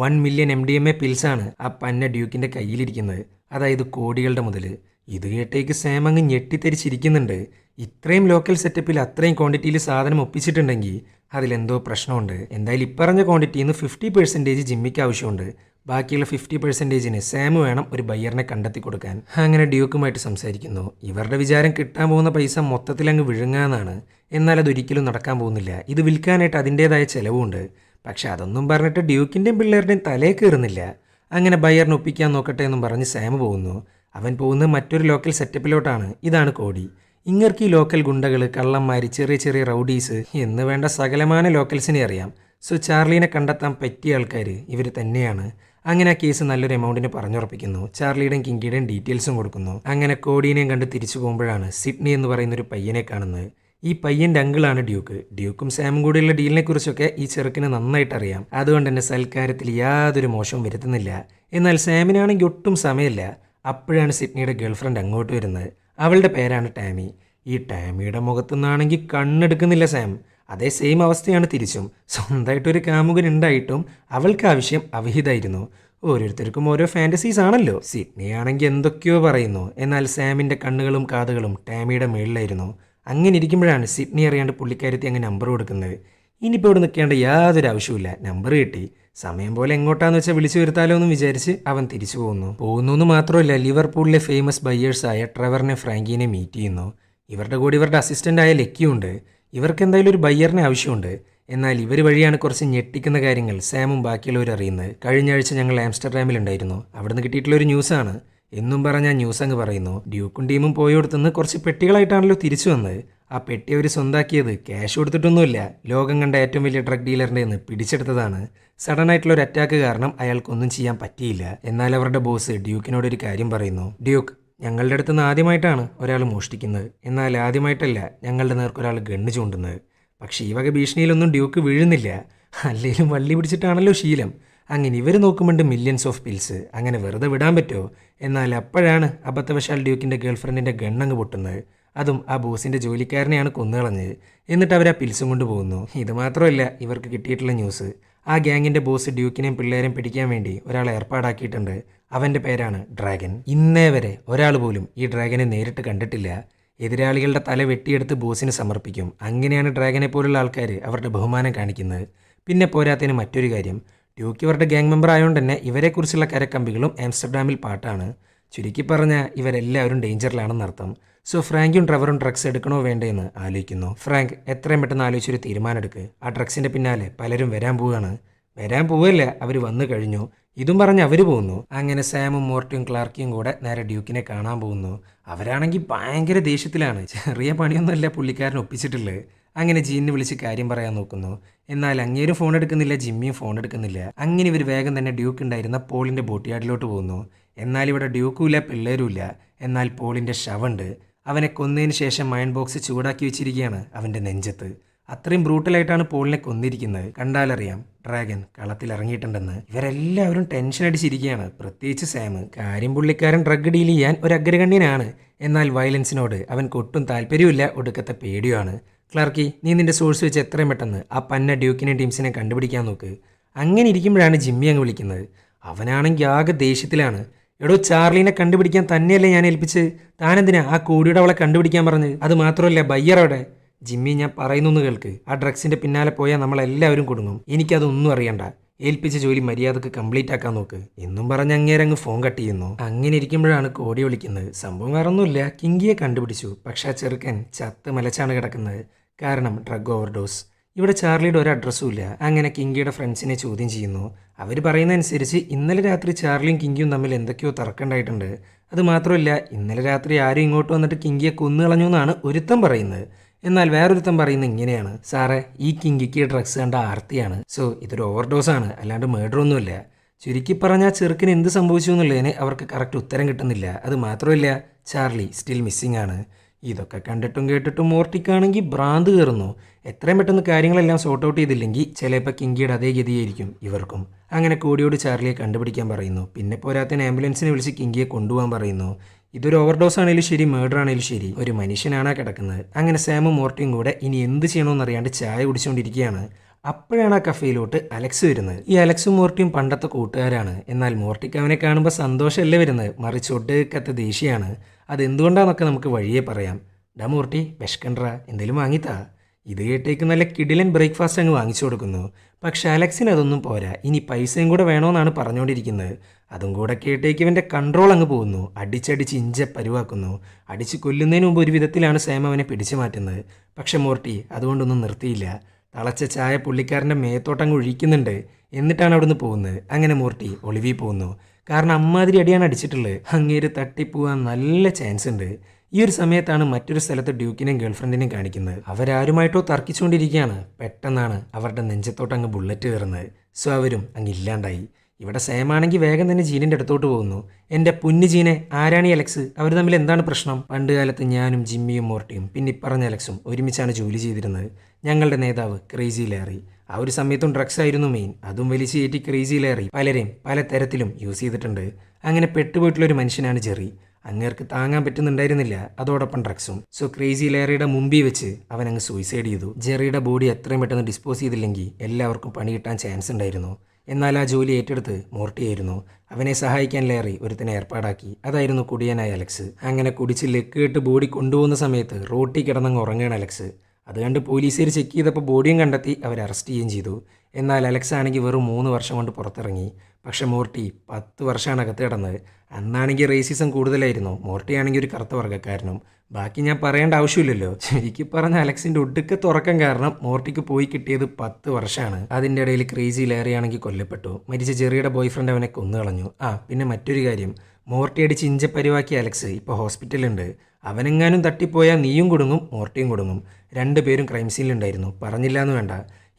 one million M D M A പിൽസാണ് ആ പന്ന ഡ്യൂക്കിന്റെ കയ്യിലിരിക്കുന്നത്. അതായത് കോടികളുടെ മുതൽ ഇത് കേട്ടേക്ക് സാം അങ്ങ് ഞെട്ടിത്തെരിച്ചിരിക്കുന്നുണ്ട്. ഇത്രയും ലോക്കൽ സെറ്റപ്പിൽ അത്രയും ക്വാണ്ടിറ്റിയിൽ സാധനം ഒപ്പിച്ചിട്ടുണ്ടെങ്കിൽ അതിലെന്തോ പ്രശ്നമുണ്ട്. എന്തായാലും ഇപ്പറഞ്ഞ ക്വാണ്ടിറ്റിയിൽ നിന്ന് ഫിഫ്റ്റി പെർസെന്റേജ് ജിമ്മിക്ക് ആവശ്യമുണ്ട്. ബാക്കിയുള്ള ഫിഫ്റ്റി പെർസെന്റേജിന് സാം വേണം ഒരു ബയ്യറിനെ കണ്ടെത്തി കൊടുക്കാൻ. അങ്ങനെ ഡ്യൂക്കുമായിട്ട് സംസാരിക്കുന്നു. ഇവരുടെ വിചാരം കിട്ടാൻ പോകുന്ന പൈസ മൊത്തത്തിൽ അങ്ങ് വിഴുങ്ങാന്നാണ്. എന്നാൽ അതൊരിക്കലും നടക്കാൻ പോകുന്നില്ല. ഇത് വിൽക്കാനായിട്ട് അതിന്റേതായ ചിലവുണ്ട്. പക്ഷേ അതൊന്നും പറഞ്ഞിട്ട് ഡ്യൂക്കിന്റെയും പിള്ളേരുടെയും തലേ കയറുന്നില്ല. അങ്ങനെ ബയ്യറിനെ ഒപ്പിക്കാൻ നോക്കട്ടെ എന്നും പറഞ്ഞ് സാം പോകുന്നു. അവൻ പോകുന്ന മറ്റൊരു ലോക്കൽ സെറ്റപ്പിലോട്ടാണ് ഇതാണ് കോടി. ഇങ്ങർക്ക് ഈ ലോക്കൽ ഗുണ്ടകൾ കള്ളന്മാർ ചെറിയ ചെറിയ റൗഡീസ് എന്ന് വേണ്ട സകലമാന ലോക്കൽസിനെ അറിയാം. സോ ചാർലീനെ കണ്ടെത്താൻ പറ്റിയ ആൾക്കാർ ഇവർ തന്നെയാണ്. അങ്ങനെ ആ കേസ് നല്ലൊരു എമൗണ്ടിന് പറഞ്ഞുറപ്പിക്കുന്നു. ചാർലിയുടെയും കിങ്കിയുടെയും ഡീറ്റെയിൽസും കൊടുക്കുന്നു. അങ്ങനെ കോടീനെയും കണ്ട് തിരിച്ചു പോകുമ്പോഴാണ് സിഡ്നി എന്ന് പറയുന്ന ഒരു പയ്യനെ കാണുന്നത്. ഈ പയ്യന്റെ അങ്കിളാണ് ഡ്യൂക്ക്. ഡ്യൂക്കും സാമും കൂടിയുള്ള ഡീലിനെ കുറിച്ചൊക്കെ ഈ ചെറുക്കിന് നന്നായിട്ട് അറിയാം. അതുകൊണ്ട് തന്നെ സൽക്കാരത്തിൽ യാതൊരു മോശവും വരുത്തുന്നില്ല. എന്നാൽ സാമിനാണെങ്കിൽ ഒട്ടും സമയമില്ല. അപ്പോഴാണ് സിഡ്നിയുടെ ഗേൾഫ്രണ്ട് അങ്ങോട്ട് വരുന്നത്. അവളുടെ പേരാണ് ടാമി. ഈ ടാമിയുടെ മുഖത്തുനിന്നാണെങ്കിൽ കണ്ണെടുക്കുന്നില്ല സാം. അതേ സെയിം അവസ്ഥയാണ് തിരിച്ചും. സ്വന്തമായിട്ടൊരു കാമുകൻ ഉണ്ടായിട്ടും അവൾക്ക് ആവശ്യം അവിഹിതായിരുന്നു ഓരോരുത്തർക്കും ഓരോ ഫാന്റസീസ് ആണല്ലോ. സിഡ്നി ആണെങ്കിൽ എന്തൊക്കെയോ പറയുന്നു. എന്നാൽ സാമിന്റെ കണ്ണുകളും കാതുകളും ടാമിയുടെ മേളിലായിരുന്നു. അങ്ങനെ ഇരിക്കുമ്പോഴാണ് സിഡ്നി അറിയാണ്ട് പുള്ളിക്കാരത്തി അങ്ങ് നമ്പർ കൊടുക്കുന്നത്. ഇനിയിപ്പോൾ ഇവിടെ നിൽക്കേണ്ട യാതൊരു ആവശ്യവുമില്ല. നമ്പർ കിട്ടി. സമയം പോലെ എങ്ങോട്ടാന്ന് വെച്ചാൽ വിളിച്ചു വരുത്താലോ എന്ന് വിചാരിച്ച് അവൻ തിരിച്ചു പോകുന്നു പോകുന്നു എന്ന് മാത്രമല്ല ലിവർപൂളിലെ ഫേമസ് ബയ്യേഴ്സായ ട്രെവറിനെ ഫ്രാങ്കിനെ മീറ്റ് ചെയ്യുന്നു. ഇവരുടെ കൂടെ ഇവരുടെ അസിസ്റ്റന്റായ ലക്കിയുണ്ട്. ഇവർക്ക് എന്തായാലും ഒരു ബയ്യറിനെ ആവശ്യമുണ്ട്. എന്നാൽ ഇവർ വഴിയാണ് കുറച്ച് ഞെട്ടിക്കുന്ന കാര്യങ്ങൾ സാമും ബാക്കിയുള്ളവർ അറിയുന്നത്. കഴിഞ്ഞ ആഴ്ച ഞങ്ങൾ ആംസ്റ്റർഡാമിലുണ്ടായിരുന്നു അവിടുന്ന് കിട്ടിയിട്ടുള്ള ഒരു ന്യൂസാണ് എന്നും പറഞ്ഞ ന്യൂസ് അങ്ങ് പറയുന്നു. ഡ്യൂക്കും ടീമും പോയോടത്തുനിന്ന് കുറച്ച് പെട്ടികളായിട്ടാണല്ലോ തിരിച്ചു വന്നത്. ആ പെട്ടി അവർ സ്വന്താക്കിയത് ക്യാഷ് കൊടുത്തിട്ടൊന്നുമില്ല. ലോകം കണ്ട ഏറ്റവും വലിയ ഡ്രഗ് ഡീലറിന്റെ നിന്ന് പിടിച്ചെടുത്തതാണ്. സഡൻ ആയിട്ടുള്ള ഒരു അറ്റാക്ക് കാരണം അയാൾക്കൊന്നും ചെയ്യാൻ പറ്റിയില്ല. എന്നാൽ അവരുടെ ബോസ് ഡ്യൂക്കിനോട് ഒരു കാര്യം പറയുന്നു. ഡ്യൂക്ക് ഞങ്ങളുടെ അടുത്ത് നിന്ന് ആദ്യമായിട്ടാണ് ഒരാൾ മോഷ്ടിക്കുന്നത്. എന്നാൽ ആദ്യമായിട്ടല്ല ഞങ്ങളുടെ നേർക്ക് ഒരാൾ ഗണ്ണ് ചൂണ്ടുന്നത്. പക്ഷേ ഈ വക ഭീഷണിയിലൊന്നും ഡ്യൂക്ക് വീഴുന്നില്ല. അല്ലെങ്കിലും വള്ളി പിടിച്ചിട്ടാണല്ലോ ശീലം. അങ്ങനെ ഇവർ നോക്കുമ്പോണ്ട് മില്യൺസ് ഓഫ് പിൽസ് അങ്ങനെ വെറുതെ വിടാൻ പറ്റുമോ എന്നാൽ അപ്പോഴാണ് അബദ്ധവശാൽ ഡ്യൂക്കിന്റെ ഗേൾഫ്രണ്ടിന്റെ ഗണ്ണങ്ങ് പൊട്ടുന്നത്. അതും ആ ബോസിന്റെ ജോലിക്കാരനെയാണ് കൊന്നുകളഞ്ഞത്. എന്നിട്ട് അവർ ആ പിൽസും കൊണ്ട് പോകുന്നു. ഇത് മാത്രമല്ല ഇവർക്ക് കിട്ടിയിട്ടുള്ള ന്യൂസ്. ആ ഗ്യാങ്ങിന്റെ ബോസ് ഡ്യൂക്കിനെയും പിള്ളേരെയും പിടിക്കാൻ വേണ്ടി ഒരാൾ ഏർപ്പാടാക്കിയിട്ടുണ്ട്. അവന്റെ പേരാണ് ഡ്രാഗൻ. ഇന്നേ വരെ ഒരാൾ പോലും ഈ ഡ്രാഗനെ നേരിട്ട് കണ്ടിട്ടില്ല. എതിരാളികളുടെ തല വെട്ടിയെടുത്ത് ബോസിന് സമർപ്പിക്കും. അങ്ങനെയാണ് ഡ്രാഗനെ പോലുള്ള ആൾക്കാർ അവരുടെ ബഹുമാനം കാണിക്കുന്നത്. പിന്നെ പോരാത്തതിന് മറ്റൊരു കാര്യം. ഡ്യൂക്ക് ഇവരുടെ ഗ്യാങ് മെമ്പർ ആയതുകൊണ്ട് തന്നെ ഇവരെക്കുറിച്ചുള്ള കരക്കമ്പികളും ആംസ്റ്റർഡാമിൽ പാട്ടാണ്. ചുരുക്കി പറഞ്ഞാൽ ഇവരെല്ലാവരും ഡേഞ്ചറിലാണെന്ന് അർത്ഥം സോ ഫ്രാങ്കും ട്രവറും ഡ്രഗ്സ് എടുക്കണോ വേണ്ടേന്ന് ആലോചിക്കുന്നു. ഫ്രാങ്ക് എത്രയും പെട്ടെന്ന് ആലോചിച്ചൊരു തീരുമാനമെടുക്ക്. ആ ഡ്രഗ്സിന്റെ പിന്നാലെ പലരും വരാൻ പോവുകയാണ്. വരാൻ പോവല്ല അവർ വന്നു കഴിഞ്ഞു. ഇതും പറഞ്ഞ് അവർ പോകുന്നു. അങ്ങനെ സാമും മോർട്ടിയും ക്ലാർക്കിയും കൂടെ നേരെ ഡ്യൂക്കിനെ കാണാൻ പോകുന്നു. അവരാണെങ്കിൽ ഭയങ്കര ദേഷ്യത്തിലാണ്. ചെറിയ പണിയൊന്നുമല്ല പുള്ളിക്കാരൻ ഒപ്പിച്ചിട്ടുള്ളത് അങ്ങനെ ജീനിനെ വിളിച്ച് കാര്യം പറയാൻ നോക്കുന്നു. എന്നാൽ അങ്ങേരും ഫോൺ എടുക്കുന്നില്ല ജിമ്മിയും ഫോൺ എടുക്കുന്നില്ല. അങ്ങനെ ഇവർ വേഗം തന്നെ ഡ്യൂക്ക് ഉണ്ടായിരുന്ന പോളിന്റെ ബോട്ടിയാർഡിലോട്ട് പോകുന്നു. എന്നാൽ ഇവിടെ ഡ്യൂക്കും ഡ്യൂക്കുമില്ല പിള്ളേരുമില്ല. എന്നാൽ പോളിന്റെ ശവമുണ്ട് അവനെ കൊന്നതിന് ശേഷം മൈൻഡ് ബോക്സ് ചൂടാക്കി വെച്ചിരിക്കുകയാണ് അവന്റെ നെഞ്ചത്ത്. അത്രയും ബ്രൂട്ടലായിട്ടാണ് പോളിനെ കൊന്നിരിക്കുന്നത്. കണ്ടാലറിയാം ഡ്രാഗൻ കളത്തിൽ ഇറങ്ങിയിട്ടുണ്ടെന്ന്. ഇവരെല്ലാവരും ടെൻഷൻ അടിച്ചിരിക്കുകയാണ്. പ്രത്യേകിച്ച് സാം കാര്യം പുള്ളിക്കാരൻ ഡ്രഗ് ഡീൽ ചെയ്യാൻ ഒരു അഗ്രഗണ്യനാണ്. എന്നാൽ വയലൻസിനോട് അവൻ കൊട്ടും താല്പര്യമില്ല ഒടുക്കത്തെ പേടിയുമാണ്. ക്ലർക്കി നീ നിന്റെ സോഴ്സ് വെച്ച് എത്രയും പെട്ടെന്ന് ആ പന്ന ഡ്യൂക്കിനെ ടീംസിനെ കണ്ടുപിടിക്കാൻ നോക്ക്. അങ്ങനെ ഇരിക്കുമ്പോഴാണ് ജിമ്മി അങ്ങ് വിളിക്കുന്നത്. അവനാണെങ്കിൽ ആകെ ദേഷ്യത്തിലാണ്. എടോ ചാർലീനെ കണ്ടുപിടിക്കാൻ തന്നെയല്ലേ ഞാൻ ഏൽപ്പിച്ച് താനെന്തിനാ ആ കോടിയുടെ അവളെ കണ്ടുപിടിക്കാൻ പറഞ്ഞ് അത് മാത്രമല്ല ബയ്യറവിടെ ജിമ്മി ഞാൻ പറയുന്നൊന്ന് കേൾക്ക്. ആ ഡ്രഗ്സിന്റെ പിന്നാലെ പോയാൽ നമ്മളെല്ലാവരും കുടുങ്ങും. എനിക്കതൊന്നും അറിയണ്ട. ഏൽപ്പിച്ച ജോലി മര്യാദയ്ക്ക് കംപ്ലീറ്റ് ആക്കാൻ നോക്ക്. എന്നും പറഞ്ഞ് അങ്ങേരങ്ങ് ഫോൺ കട്ട് ചെയ്യുന്നു. അങ്ങനെ ഇരിക്കുമ്പോഴാണ് കോടി വിളിക്കുന്നത്. സംഭവം വേറൊന്നുമില്ല. കിങ്കിയെ കണ്ടുപിടിച്ചു. പക്ഷെ ആ ചെറുക്കൻ ചത്ത് മലച്ചാണ് കിടക്കുന്നത്. കാരണം ഡ്രഗ് ഓവർഡോസ്. ഇവിടെ ചാർലിയുടെ ഒരു അഡ്രസ്സും ഇല്ല. അങ്ങനെ കിങ്കിയുടെ ഫ്രണ്ട്സിനെ ചോദ്യം ചെയ്യുന്നു. അവർ പറയുന്നതനുസരിച്ച് ഇന്നലെ രാത്രി ചാർലിയും കിങ്കിയും തമ്മിൽ എന്തൊക്കെയോ തർക്കമുണ്ടായിട്ടുണ്ട്. അത് മാത്രമല്ല ഇന്നലെ രാത്രി ആരും ഇങ്ങോട്ട് വന്നിട്ട് കിങ്കിയെ കൊന്നു കളഞ്ഞു എന്നാണ് ഒരുത്തം പറയുന്നത്. എന്നാൽ വേറൊരുത്തൻ പറയുന്നത് ഇങ്ങനെയാണ്. സാറേ ഈ കിങ്കിക്ക് ഡ്രഗ്സ് കണ്ട ആർത്തിയാണ്. സോ ഇതൊരു ഓവർഡോസ് ആണ്. അല്ലാണ്ട് മേഡർ ഒന്നുമില്ല. ചുരുക്കി പറഞ്ഞാൽ ചെറുക്കിന് എന്ത് സംഭവിച്ചു എന്നുള്ളതിന് അവർക്ക് കറക്റ്റ് ഉത്തരം കിട്ടുന്നില്ല. അത് മാത്രമല്ല ചാർലി സ്റ്റിൽ മിസ്സിംഗ് ആണ്. ഇതൊക്കെ കണ്ടിട്ടും കേട്ടിട്ടും മോർട്ടിക്കാണെങ്കിൽ ഭ്രാന്ത് കയറുന്നു. എത്രയും പെട്ടെന്ന് കാര്യങ്ങളെല്ലാം സോർട്ട് ഔട്ട് ചെയ്തില്ലെങ്കിൽ ചിലപ്പോൾ കിങ്കിയുടെ അതേ ഗതിയായിരിക്കും ഇവർക്കും. അങ്ങനെ കോടിയോട് ചാർലിയെ കണ്ടുപിടിക്കാൻ പറയുന്നു. പിന്നെ പോരാത്തിന് ആംബുലൻസിനെ വിളിച്ച് കിങ്കിയെ കൊണ്ടുപോകാൻ പറയുന്നു. ഇതൊരു ഓവർഡോസ് ആണെങ്കിലും ശരി മേഡർ ആണെങ്കിലും ശരി. ഒരു മനുഷ്യനാണ് കിടക്കുന്നത്. അങ്ങനെ സാമും മോർട്ടിയും കൂടെ ഇനി എന്ത് ചെയ്യണമെന്ന് അറിയാണ്ട് ചായ കുടിച്ചുകൊണ്ടിരിക്കുകയാണ് അപ്പോഴാണ് ആ കഫയിലോട്ട് അലക്സ് വരുന്നത്. ഈ അലക്സും മോർട്ടിയും പണ്ടത്തെ കൂട്ടുകാരാണ്. എന്നാൽ മോർട്ടിക്ക് അവനെ കാണുമ്പോൾ സന്തോഷമല്ലേ വരുന്നത്? മറിച്ച് ഒടുക്കത്തെ ദേഷ്യമാണ് അതെന്തുകൊണ്ടാണെന്നൊക്കെ നമുക്ക് വഴിയേ പറയാം. ഡാ മൂർട്ടി വിഷക്കണ്ട്ര എന്തെങ്കിലും വാങ്ങിത്താ. ഇത് കേട്ടേക്ക് നല്ല കിടിലൻ ബ്രേക്ക്ഫാസ്റ്റ് അങ്ങ് വാങ്ങിച്ചു കൊടുക്കുന്നു. പക്ഷെ അലക്സിന് അതൊന്നും പോരാ. ഇനി പൈസയും കൂടെ വേണമെന്നാണ് പറഞ്ഞുകൊണ്ടിരിക്കുന്നത് അതും കൂടെ കേട്ടേക്ക് ഇവന്റെ കൺട്രോൾ അങ്ങ് പോകുന്നു. അടിച്ചടിച്ച് ഇഞ്ച പരുവാക്കുന്നു. അടിച്ച് കൊല്ലുന്നതിന് മുമ്പ് ഒരു വിധത്തിലാണ് സാം അവനെ പിടിച്ചു മാറ്റുന്നത്. പക്ഷെ മോർട്ടി അതുകൊണ്ടൊന്നും നിർത്തിയില്ല. തളച്ച ചായ പുള്ളിക്കാരന്റെ മേത്തോട്ടങ്ങ് ഒഴിക്കുന്നുണ്ട്. എന്നിട്ടാണ് അവിടുന്ന് പോകുന്നത്. അങ്ങനെ മൂർട്ടി ഒളിവിൽ പോകുന്നു. കാരണം അമ്മാതിരി അടിയാണ് അടിച്ചിട്ടുള്ളത്. അങ്ങേര് തട്ടിപ്പോവാൻ നല്ല ചാൻസ് ഉണ്ട്. ഈ ഒരു സമയത്താണ് മറ്റൊരു സ്ഥലത്ത് ഡ്യൂക്കിനെയും ഗേൾഫ്രണ്ടിനെയും കാണിക്കുന്നത്. അവരാരുമായിട്ടോ തർക്കിച്ചുകൊണ്ടിരിക്കുകയാണ്. പെട്ടെന്നാണ് അവരുടെ നെഞ്ചത്തോട്ട് അങ്ങ് ബുള്ളറ്റ് കയറുന്നത്. സോ അവരും അങ്ങ് ഇല്ലാണ്ടായി. ഇവിടെ സേമാണെങ്കിൽ വേഗം തന്നെ ജീനിന്റെ അടുത്തോട്ട് പോകുന്നു. എന്റെ പുന്നു ജീനെ ആരാണ് അലക്സ്? അവർ തമ്മിൽ എന്താണ് പ്രശ്നം? പണ്ട് കാലത്ത് ഞാനും ജിമ്മിയും മോർട്ടിയും പിന്നെ ഇപ്പറഞ്ഞ അലക്സും ഒരുമിച്ചാണ് ജോലി ചെയ്തിരുന്നത്. ഞങ്ങളുടെ നേതാവ് ക്രേസി ലേറി. ആ ഒരു സമയത്തും ഡ്രഗ്സ് ആയിരുന്നു മെയിൻ അതും വലിച്ചു കയറ്റി ക്രേസിയിലേറി പലരെയും പല തരത്തിലും യൂസ് ചെയ്തിട്ടുണ്ട്. അങ്ങനെ പെട്ടുപോയിട്ടുള്ള ഒരു മനുഷ്യനാണ് ജെറി. അങ്ങേർക്ക് താങ്ങാൻ പറ്റുന്നുണ്ടായിരുന്നില്ല. അതോടൊപ്പം ഡ്രഗ്സും സോ ക്രേസി ലേറിയുടെ മുമ്പിൽ വെച്ച് അവൻ അങ്ങ് സൂയിസൈഡ് ചെയ്തു. ജെറിയുടെ ബോഡി എത്രയും പെട്ടെന്ന് ഡിസ്പോസ് ചെയ്തില്ലെങ്കിൽ എല്ലാവർക്കും പണി കിട്ടാൻ ചാൻസ് ഉണ്ടായിരുന്നു. എന്നാൽ ആ ജോലി ഏറ്റെടുത്ത് മോർട്ടിയായിരുന്നു അവനെ സഹായിക്കാൻ ലേറി ഒരുത്തിനെ ഏർപ്പാടാക്കി. അതായിരുന്നു കുടിയനായ അലക്സ്. അങ്ങനെ കുടിച്ച് ലെക്കിട്ട് ബോഡി കൊണ്ടുപോകുന്ന സമയത്ത് റോട്ടി കിടന്നങ്ങ് ഉറങ്ങുകയാണ് അലക്സ്. അത് കണ്ട് പോലീസുകാർ ചെക്ക് ചെയ്തപ്പോൾ ബോഡിയും കണ്ടെത്തി അവർ അറസ്റ്റ് ചെയ്യുകയും ചെയ്തു. എന്നാൽ അലക്സ് ആണെങ്കിൽ വെറും മൂന്ന് വർഷം കൊണ്ട് പുറത്തിറങ്ങി. പക്ഷേ മോർട്ടി പത്ത് വർഷമാണ് അകത്ത് കിടന്നത്. അന്നാണെങ്കിൽ റേസിസം കൂടുതലായിരുന്നു. മോർട്ടി ആണെങ്കിൽ ഒരു കറുത്ത വർഗക്കാരനും. ബാക്കി ഞാൻ പറയേണ്ട ആവശ്യമില്ലല്ലോ. ശരിക്കും പറഞ്ഞ അലക്സിന്റെ ഒടുക്ക തുറക്കം കാരണം മോർട്ടിക്ക് പോയി കിട്ടിയത് പത്ത് വർഷമാണ്. അതിന്റെ ഇടയിൽ ക്രേസി ലേറിയാണെങ്കിൽ കൊല്ലപ്പെട്ടു. മരിച്ച ചെറിയുടെ ബോയ്ഫ്രണ്ട് അവനെ കൊന്നു കളഞ്ഞു ആ പിന്നെ മറ്റൊരു കാര്യം. മോർട്ടി അടിച്ച് ഇഞ്ചപ്പരിവാക്കിയ അലക്സ് ഇപ്പോൾ ഹോസ്പിറ്റലുണ്ട് അവനെങ്ങാനും തട്ടിപ്പോയാൽ നീയും കുടുങ്ങും മോർട്ടിയും കുടുങ്ങും. രണ്ടുപേരും ക്രൈം സീനിലുണ്ടായിരുന്നു പറഞ്ഞില്ല എന്ന് വേണ്ട.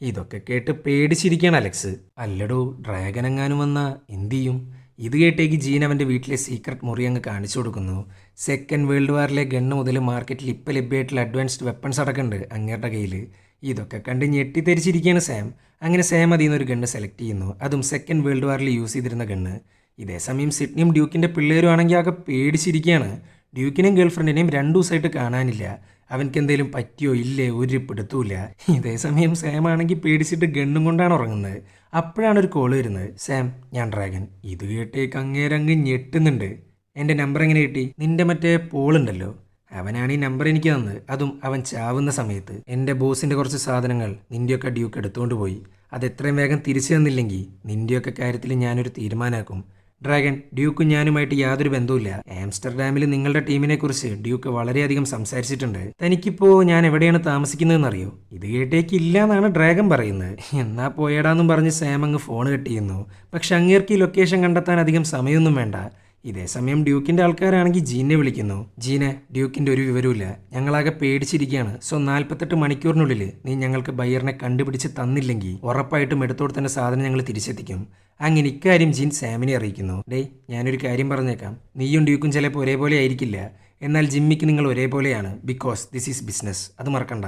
ഇതൊക്കെ കേട്ട് പേടിച്ചിരിക്കുകയാണ് അലക്സ്. അല്ലടോ ഡ്രാഗൻ എങ്ങാനും വന്നാൽ എന്ത് ചെയ്യും? ഇത് കേട്ടേക്ക് ജീൻ അവന്റെ വീട്ടിലെ സീക്രട്ട് മുറി അങ്ങ് കാണിച്ചു കൊടുക്കുന്നു. സെക്കൻഡ് വേൾഡ് വാറിലെ ഗണ്ണ് മുതൽ മാർക്കറ്റിൽ ഇപ്പം ലഭ്യമായിട്ടുള്ള അഡ്വാൻസ്ഡ് വെപ്പൺസ് അടക്കമുണ്ട് അങ്ങേരുടെ കയ്യിൽ ഇതൊക്കെ കണ്ട് ഞെട്ടിത്തെരിച്ചിരിക്കുകയാണ് സാം. അങ്ങനെ സാം അതിൽ നിന്ന് ഒരു ഗണ്ണ് സെലക്ട് ചെയ്യുന്നു. അതും സെക്കൻഡ് വേൾഡ് വാറിൽ യൂസ് ചെയ്തിരുന്ന ഗണ്ണ്. ഇതേസമയം സിഡ്നിയും ഡ്യൂക്കിന്റെ പിള്ളേരും ആണെങ്കിൽ ആകെ പേടിച്ചിരിക്കുകയാണ്. ഡ്യൂക്കിനെയും ഗേൾഫ്രണ്ടിനെയും രണ്ടു ദിവസമായിട്ട് കാണാനില്ല. അവൻക്ക് എന്തെങ്കിലും പറ്റിയോ ഇല്ലേ? ഒരു പിടുത്തൂല്ല ഇതേസമയം സാം ആണെങ്കിൽ പേടിച്ചിട്ട് ഗണ്ണും കൊണ്ടാണ് ഉറങ്ങുന്നത്. അപ്പോഴാണ് ഒരു കോൾ വരുന്നത്. സാം ഞാൻ ഡ്രാഗൻ ഇത് കേട്ടേക്ക് അങ്ങേരങ്ങ് ഞെട്ടുന്നുണ്ട്. എന്റെ നമ്പർ എങ്ങനെ കിട്ടി? നിന്റെ മറ്റേ പോളുണ്ടല്ലോ അവനാണ് ഈ നമ്പർ എനിക്ക് തന്നത്. അതും അവൻ ചാവുന്ന സമയത്ത്. എന്റെ ബോസിന്റെ കുറച്ച് സാധനങ്ങൾ നിന്റെയൊക്കെ ഡ്യൂക്ക് എടുത്തുകൊണ്ട് പോയി. അത് എത്രയും വേഗം തിരിച്ചു തന്നില്ലെങ്കിൽ നിന്റെയൊക്കെ കാര്യത്തിൽ ഞാനൊരു തീരുമാനമാക്കും ഡ്രാഗൺ ഡ്യൂക്കും ഞാനുമായിട്ട് യാതൊരു ബന്ധവുമില്ല. ആംസ്റ്റർഡാമിൽ നിങ്ങളുടെ ടീമിനെ കുറിച്ച് ഡ്യൂക്ക് വളരെയധികം സംസാരിച്ചിട്ടുണ്ട്. തനിക്കിപ്പോ ഞാൻ എവിടെയാണ് താമസിക്കുന്നതെന്ന് അറിയോ ഇത് കേട്ടേക്കില്ല എന്നാണ് ഡ്രാഗൺ പറയുന്നത്. എന്നാ പോയടാന്നും പറഞ്ഞ് സാം അങ്ങ് ഫോൺ കട്ട് ചെയ്യുന്നു. പക്ഷെ അങ്ങേർക്ക് ഈ ലൊക്കേഷൻ കണ്ടെത്താൻ അധികം സമയമൊന്നും വേണ്ട. ഇതേ സമയം ഡ്യൂക്കിന്റെ ആൾക്കാരാണെങ്കിൽ ജീനെ വിളിക്കുന്നു. ജീനെ ഡ്യൂക്കിന്റെ ഒരു വിവരവുമില്ല. ഞങ്ങളാകെ പേടിച്ചിരിക്കുകയാണ്. സോ നാൽപ്പത്തെട്ട് മണിക്കൂറിനുള്ളിൽ നീ ഞങ്ങൾക്ക് ബയ്യറിനെ കണ്ടുപിടിച്ച് തന്നില്ലെങ്കിൽ ഉറപ്പായിട്ടും എടുത്തോടെ തന്നെ സാധനം ഞങ്ങൾ തിരിച്ചെത്തിക്കും. അങ്ങനെ ഇക്കാര്യം ജീൻ സാമിനെ അറിയിക്കുന്നു. ഡേ ഞാനൊരു കാര്യം പറഞ്ഞേക്കാം. നീയും ഡ്യൂക്കും ചിലപ്പോൾ ഒരേപോലെ ആയിരിക്കില്ല. എന്നാൽ ജിമ്മിക്ക് നിങ്ങൾ ഒരേപോലെയാണ് ബിക്കോസ് ദിസ് ഈസ് ബിസിനസ് അത് മറക്കണ്ട.